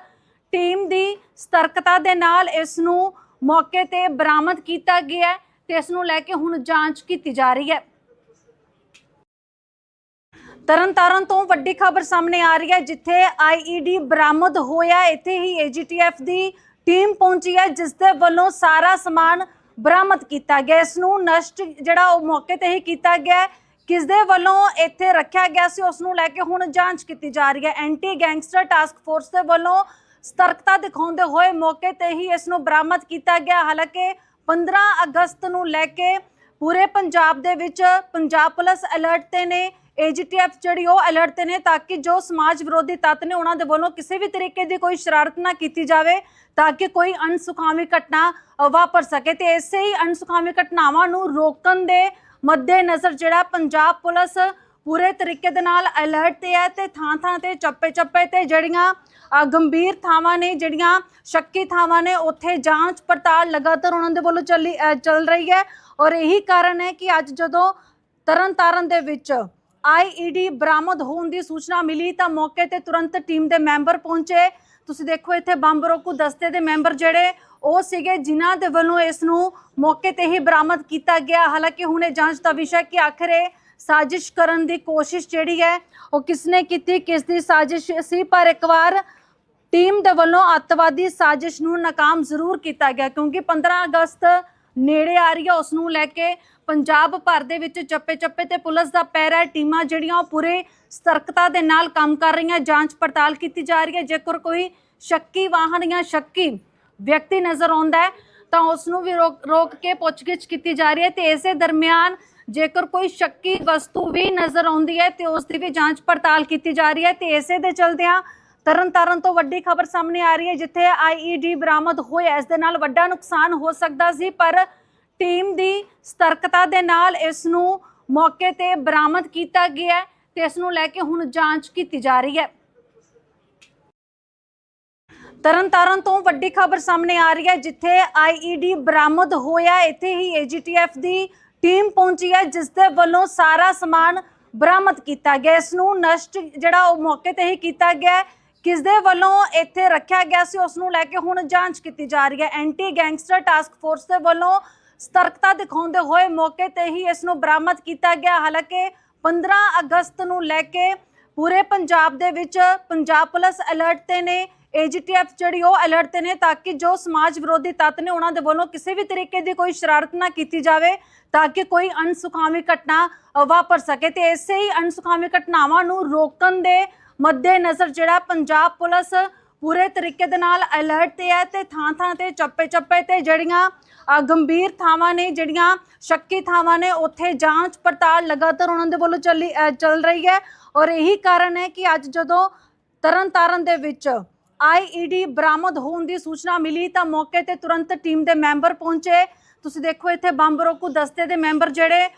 ਟੀਮ ਦੀ ਸਤਰਕਤਾ ਦੇ ਨਾਲ ਇਸ ਨੂੰ ਮੌਕੇ ਤੇ ਬਰਾਮਦ ਕੀਤਾ ਗਿਆ ਹੈ ਤੇ ਇਸ ਨੂੰ ਲੈ ਕੇ ਹੁਣ ਜਾਂਚ ਕੀਤੀ ਜਾ ਰਹੀ ਹੈ। ਤਰਨਤਾਰਨ ਤੋਂ ਵੱਡੀ ਖਬਰ ਸਾਹਮਣੇ ਆ ਰਹੀ ਹੈ, ਜਿੱਥੇ ਆਈਈਡੀ ਬਰਾਮਦ ਹੋਇਆ ਇੱਥੇ ਹੀ ਏਜੀਟੀਐਫ ਦੀ ਟੀਮ ਪਹੁੰਚੀ ਹੈ, ਜਿਸ ਦੇ ਵੱਲੋਂ ਸਾਰਾ ਸਮਾਨ ਬਰਾਮਦ ਕੀਤਾ ਗਿਆ ਇਸ ਨੂੰ ਨਸ਼ਟ ਜਿਹੜਾ ਉਹ ਮੌਕੇ ਤੇ ਹੀ ਕੀਤਾ ਗਿਆ ਹੈ। ਕਿਸ ਦੇ ਵੱਲੋਂ ਇੱਥੇ ਰੱਖਿਆ ਗਿਆ ਸੀ, ਉਸ ਨੂੰ ਲੈ ਕੇ ਹੁਣ ਜਾਂਚ ਕੀਤੀ ਜਾ ਰਹੀ ਹੈ। ਐਂਟੀ ਗੈਂਗਸਟਰ ਟਾਸਕ ਫੋਰਸ ਦੇ ਵੱਲੋਂ ਸਤਰਕਤਾ ਦਿਖਾਉਂਦੇ ਹੋਏ ਮੌਕੇ ਤੇ ਹੀ ਇਸ ਨੂੰ ਬਰਾਮਦ ਕੀਤਾ ਗਿਆ। ਹਾਲਾਂਕਿ 15 ਅਗਸਤ ਨੂੰ ਲੈ ਕੇ ਪੂਰੇ ਪੰਜਾਬ ਦੇ ਵਿੱਚ ਪੰਜਾਬ ਪੁਲਿਸ ਅਲਰਟ ਤੇ ਨੇ ਏਜੀਟੀਐਫ ਜਿਹੜੀ ਉਹ ਅਲਰਟ ਤੇ ਨੇ ਤਾਂ ਕਿ ਜੋ ਸਮਾਜ ਵਿਰੋਧੀ ਤੱਤ ਨੇ ਉਹਨਾਂ ਦੇ ਵੱਲੋਂ ਕਿਸੇ ਵੀ ਤਰੀਕੇ ਦੀ ਕੋਈ ਸ਼ਰਾਰਤ ਨਾ ਕੀਤੀ ਜਾਵੇ ਤਾਂ ਕਿ ਕੋਈ ਅਣਸੁਖਾਵੀ ਘਟਨਾ ਵਾਪਰ ਸਕੇ ਤੇ ਇਸੇ ਹੀ ਅਣਸੁਖਾਵੀ ਘਟਨਾਵਾਂ ਨੂੰ ਰੋਕਣ ਦੇ ਮੱਦੇ ਨਜ਼ਰ ਜਿਹੜਾ ਪੰਜਾਬ ਪੁਲਿਸ ਪੂਰੇ ਤਰੀਕੇ ਦੇ ਨਾਲ ਅਲਰਟ ਤੇ ਹੈ ਤੇ ਥਾਂ ਥਾਂ ਤੇ ਚੱਪੇ ਚੱਪੇ ਤੇ ਜਿਹੜੀਆਂ ਗੰਭੀਰ ਥਾਵਾਂ ਨੇ, ਜਿਹੜੀਆਂ ਸ਼ੱਕੀ ਥਾਵਾਂ ਨੇ, ਉੱਥੇ ਜਾਂਚ ਪੜਤਾਲ ਲਗਾਤਾਰ ਉਹਨਾਂ ਦੇ ਵੱਲੋਂ ਚੱਲੀ ਚੱਲ ਰਹੀ ਹੈ। ਔਰ ਇਹੀ ਕਾਰਨ ਹੈ ਕਿ ਅੱਜ ਜਦੋਂ ਤਰਨਤਾਰਨ ਦੇ ਵਿੱਚ ਆਈਈਡੀ ਬਰਾਮਦ ਹੋਣ ਦੀ ਸੂਚਨਾ ਮਿਲੀ ਤਾਂ ਮੌਕੇ ਤੇ ਤੁਰੰਤ ਟੀਮ ਦੇ ਮੈਂਬਰ ਪਹੁੰਚੇ। ਤੁਸੀਂ ਦੇਖੋ ਇੱਥੇ ਬੰਬ ਰੋਕੂ ਦਸਤੇ ਦੇ ਮੈਂਬਰ ਜਿਹੜੇ, ਉਹ ਸੀਗੇ ਜਿਨ੍ਹਾਂ ਦੇ ਵੱਲੋਂ ਇਸ ਨੂੰ ਮੌਕੇ ਤੇ ਹੀ ਬਰਾਮਦ ਕੀਤਾ ਗਿਆ। ਹਾਲਾਂਕਿ ਹੁਣ ਇਹ ਜਾਂਚ ਦਾ ਵਿਸ਼ਾ ਕਿ ਆਖਰ ਇਹ ਸਾਜ਼ਿਸ਼ ਕਰਨ ਦੀ ਕੋਸ਼ਿਸ਼ ਜਿਹੜੀ ਹੈ, ਉਹ ਕਿਸਨੇ ਕੀਤੀ ਕਿਸ ਦੀ ਸਾਜ਼ਿਸ਼ ਸੀ ਪਰ ਇੱਕ ਵਾਰ ਟੀਮ ਦੇ ਵੱਲੋਂ ਅੱਤਵਾਦੀ ਸਾਜ਼ਿਸ਼ ਨੂੰ ਨਾਕਾਮ ਜ਼ਰੂਰ ਕੀਤਾ ਗਿਆ, ਕਿਉਂਕਿ 15 ਅਗਸਤ ਨੇੜੇ ਆ ਰਹੀ ਹੈ, ਉਸ ਨੂੰ ਲੈ ਕੇ ਪੰਜਾਬ ਭਰ ਦੇ ਵਿੱਚ ਚੱਪੇ-ਚੱਪੇ ਤੇ ਪੁਲਿਸ ਦਾ ਪਹਿਰਾ ਹੈ। ਟੀਮਾਂ ਜਿਹੜੀਆਂ, ਉਹ ਪੂਰੇ ਸਤਰਕਤਾ ਦੇ ਨਾਲ ਕੰਮ ਕਰ ਰਹੀਆਂ, ਜਾਂਚ ਪੜਤਾਲ ਕੀਤੀ ਜਾ ਰਹੀ ਹੈ ਜੇਕਰ ਕੋਈ ਸ਼ੱਕੀ ਵਾਹਨ ਜਾਂ ਸ਼ੱਕੀ ਵਿਅਕਤੀ ਨਜ਼ਰ ਆਉਂਦਾ ਹੈ, ਤਾਂ ਉਸ ਨੂੰ ਵੀ ਰੋਕ ਰੋਕ ਕੇ ਪੁੱਛਗਿੱਛ ਕੀਤੀ ਜਾ ਰਹੀ ਹੈ ਤੇ ਇਸੇ ਦਰਮਿਆਨ ਜੇਕਰ ਕੋਈ ਸ਼ੱਕੀ ਵਸਤੂ ਵੀ ਨਜ਼ਰ ਆਉਂਦੀ ਹੈ ਤੇ ਉਸ ਦੀ ਵੀ ਜਾਂਚ ਪੜਤਾਲ ਕੀਤੀ ਜਾ ਰਹੀ ਹੈ ਤੇ ਇਸੇ ਦੇ ਚਲਦਿਆਂ ਤਰਨਤਾਰਨ ਤੋਂ ਵੱਡੀ ਖਬਰ ਸਾਹਮਣੇ ਆ ਰਹੀ ਹੈ, ਜਿੱਥੇ ਆਈਈਡੀ ਬਰਾਮਦ ਹੋਇਆ ਇਸ ਦੇ ਨਾਲ ਵੱਡਾ ਨੁਕਸਾਨ ਹੋ ਸਕਦਾ ਸੀ, ਪਰ ਟੀਮ ਦੀ ਸਤਰਕਤਾ ਦੇ ਨਾਲ ਇਸ ਨੂੰ ਮੌਕੇ ਤੇ ਬਰਾਮਦ ਕੀਤਾ ਗਿਆ ਤੇ ਇਸ ਨੂੰ ਲੈ ਕੇ ਹੁਣ ਜਾਂਚ ਕੀਤੀ ਜਾ ਰਹੀ ਹੈ। ਤਰਨਤਾਰਨ ਤੋਂ ਵੱਡੀ ਖਬਰ ਸਾਹਮਣੇ ਆ ਰਹੀ ਹੈ, ਜਿੱਥੇ ਆਈਈਡੀ ਬਰਾਮਦ ਹੋਇਆ, ਇੱਥੇ ਹੀ ਏਜੀਟੀਐਫ ਦੀ ਟੀਮ ਪਹੁੰਚੀ ਹੈ, ਜਿਸ ਦੇ ਵੱਲੋਂ ਸਾਰਾ ਸਮਾਨ ਬਰਾਮਦ ਕੀਤਾ ਗਿਆ ਇਸ ਨੂੰ ਨਸ਼ਟ ਜਿਹੜਾ ਉਹ ਮੌਕੇ ਤੇ ਹੀ ਕੀਤਾ ਗਿਆ ਹੈ। ਕਿਸ ਦੇ ਵੱਲੋਂ ਇੱਥੇ ਰੱਖਿਆ ਗਿਆ ਸੀ, ਉਸ ਨੂੰ ਲੈ ਕੇ ਹੁਣ ਜਾਂਚ ਕੀਤੀ ਜਾ ਰਹੀ ਹੈ। ਐਂਟੀ ਗੈਂਗਸਟਰ ਟਾਸਕ ਫੋਰਸ ਦੇ ਵੱਲੋਂ ਸਤਰਕਤਾ ਦਿਖਾਉਂਦੇ ਹੋਏ ਮੌਕੇ ਤੇ ਹੀ ਇਸ ਨੂੰ ਬਰਾਮਦ ਕੀਤਾ ਗਿਆ। ਹਾਲਾਂਕਿ 15 ਅਗਸਤ ਨੂੰ ਲੈ ਕੇ ਪੂਰੇ ਪੰਜਾਬ ਦੇ ਵਿੱਚ ਪੰਜਾਬ ਪੁਲਿਸ ਅਲਰਟ ਤੇ ਨੇ। ਏਜੀਟੀਐਫ ਜਿਹੜੀ ਉਹ ਅਲਰਟ ਤੇ ਨੇ ਤਾਂ ਕਿ ਜੋ ਸਮਾਜ ਵਿਰੋਧੀ ਤੱਤ ਨੇ ਉਹਨਾਂ ਦੇ ਵੱਲੋਂ ਕਿਸੇ ਵੀ ਤਰੀਕੇ ਦੀ ਕੋਈ ਸ਼ਰਾਰਤ ਨਾ ਕੀਤੀ ਜਾਵੇ ਤਾਂ ਕਿ ਕੋਈ ਅਣਸੁਖਾਵੀ ਘਟਨਾ ਵਾਪਰ ਸਕੇ ਤੇ ਇਸੇ ਹੀ ਅਣਸੁਖਾਵੀ ਘਟਨਾਵਾਂ ਨੂੰ ਰੋਕਣ ਦੇ ਮੱਦੇ ਨਜ਼ਰ ਜਿਹੜਾ ਪੰਜਾਬ ਪੁਲਿਸ ਪੂਰੇ ਤਰੀਕੇ ਦੇ ਨਾਲ ਅਲਰਟ ਤੇ ਹੈ ਤੇ ਥਾਂ ਥਾਂ ਤੇ ਚੱਪੇ ਚੱਪੇ ਤੇ ਜਿਹੜੀਆਂ ਗੰਭੀਰ ਥਾਵਾਂ ਨੇ, ਜਿਹੜੀਆਂ ਸ਼ੱਕੀ ਥਾਵਾਂ ਨੇ, ਉੱਥੇ ਜਾਂਚ ਪੜਤਾਲ ਲਗਾਤਾਰ ਉਹਨਾਂ ਦੇ ਵੱਲੋਂ ਚੱਲੀ ਚੱਲ ਰਹੀ ਹੈ। ਔਰ ਇਹੀ ਕਾਰਨ ਹੈ ਕਿ ਅੱਜ ਜਦੋਂ ਤਰਨਤਾਰਨ ਦੇ ਵਿੱਚ ਆਈਈਡੀ ਬਰਾਮਦ ਹੋਣ ਦੀ ਸੂਚਨਾ ਮਿਲੀ ਤਾਂ ਮੌਕੇ ਤੇ ਤੁਰੰਤ ਟੀਮ ਦੇ ਮੈਂਬਰ ਪਹੁੰਚੇ। ਤੁਸੀਂ ਦੇਖੋ ਇੱਥੇ ਬੰਬ ਰੋਕੂ ਦਸਤੇ ਦੇ ਮੈਂਬਰ ਜਿਹੜੇ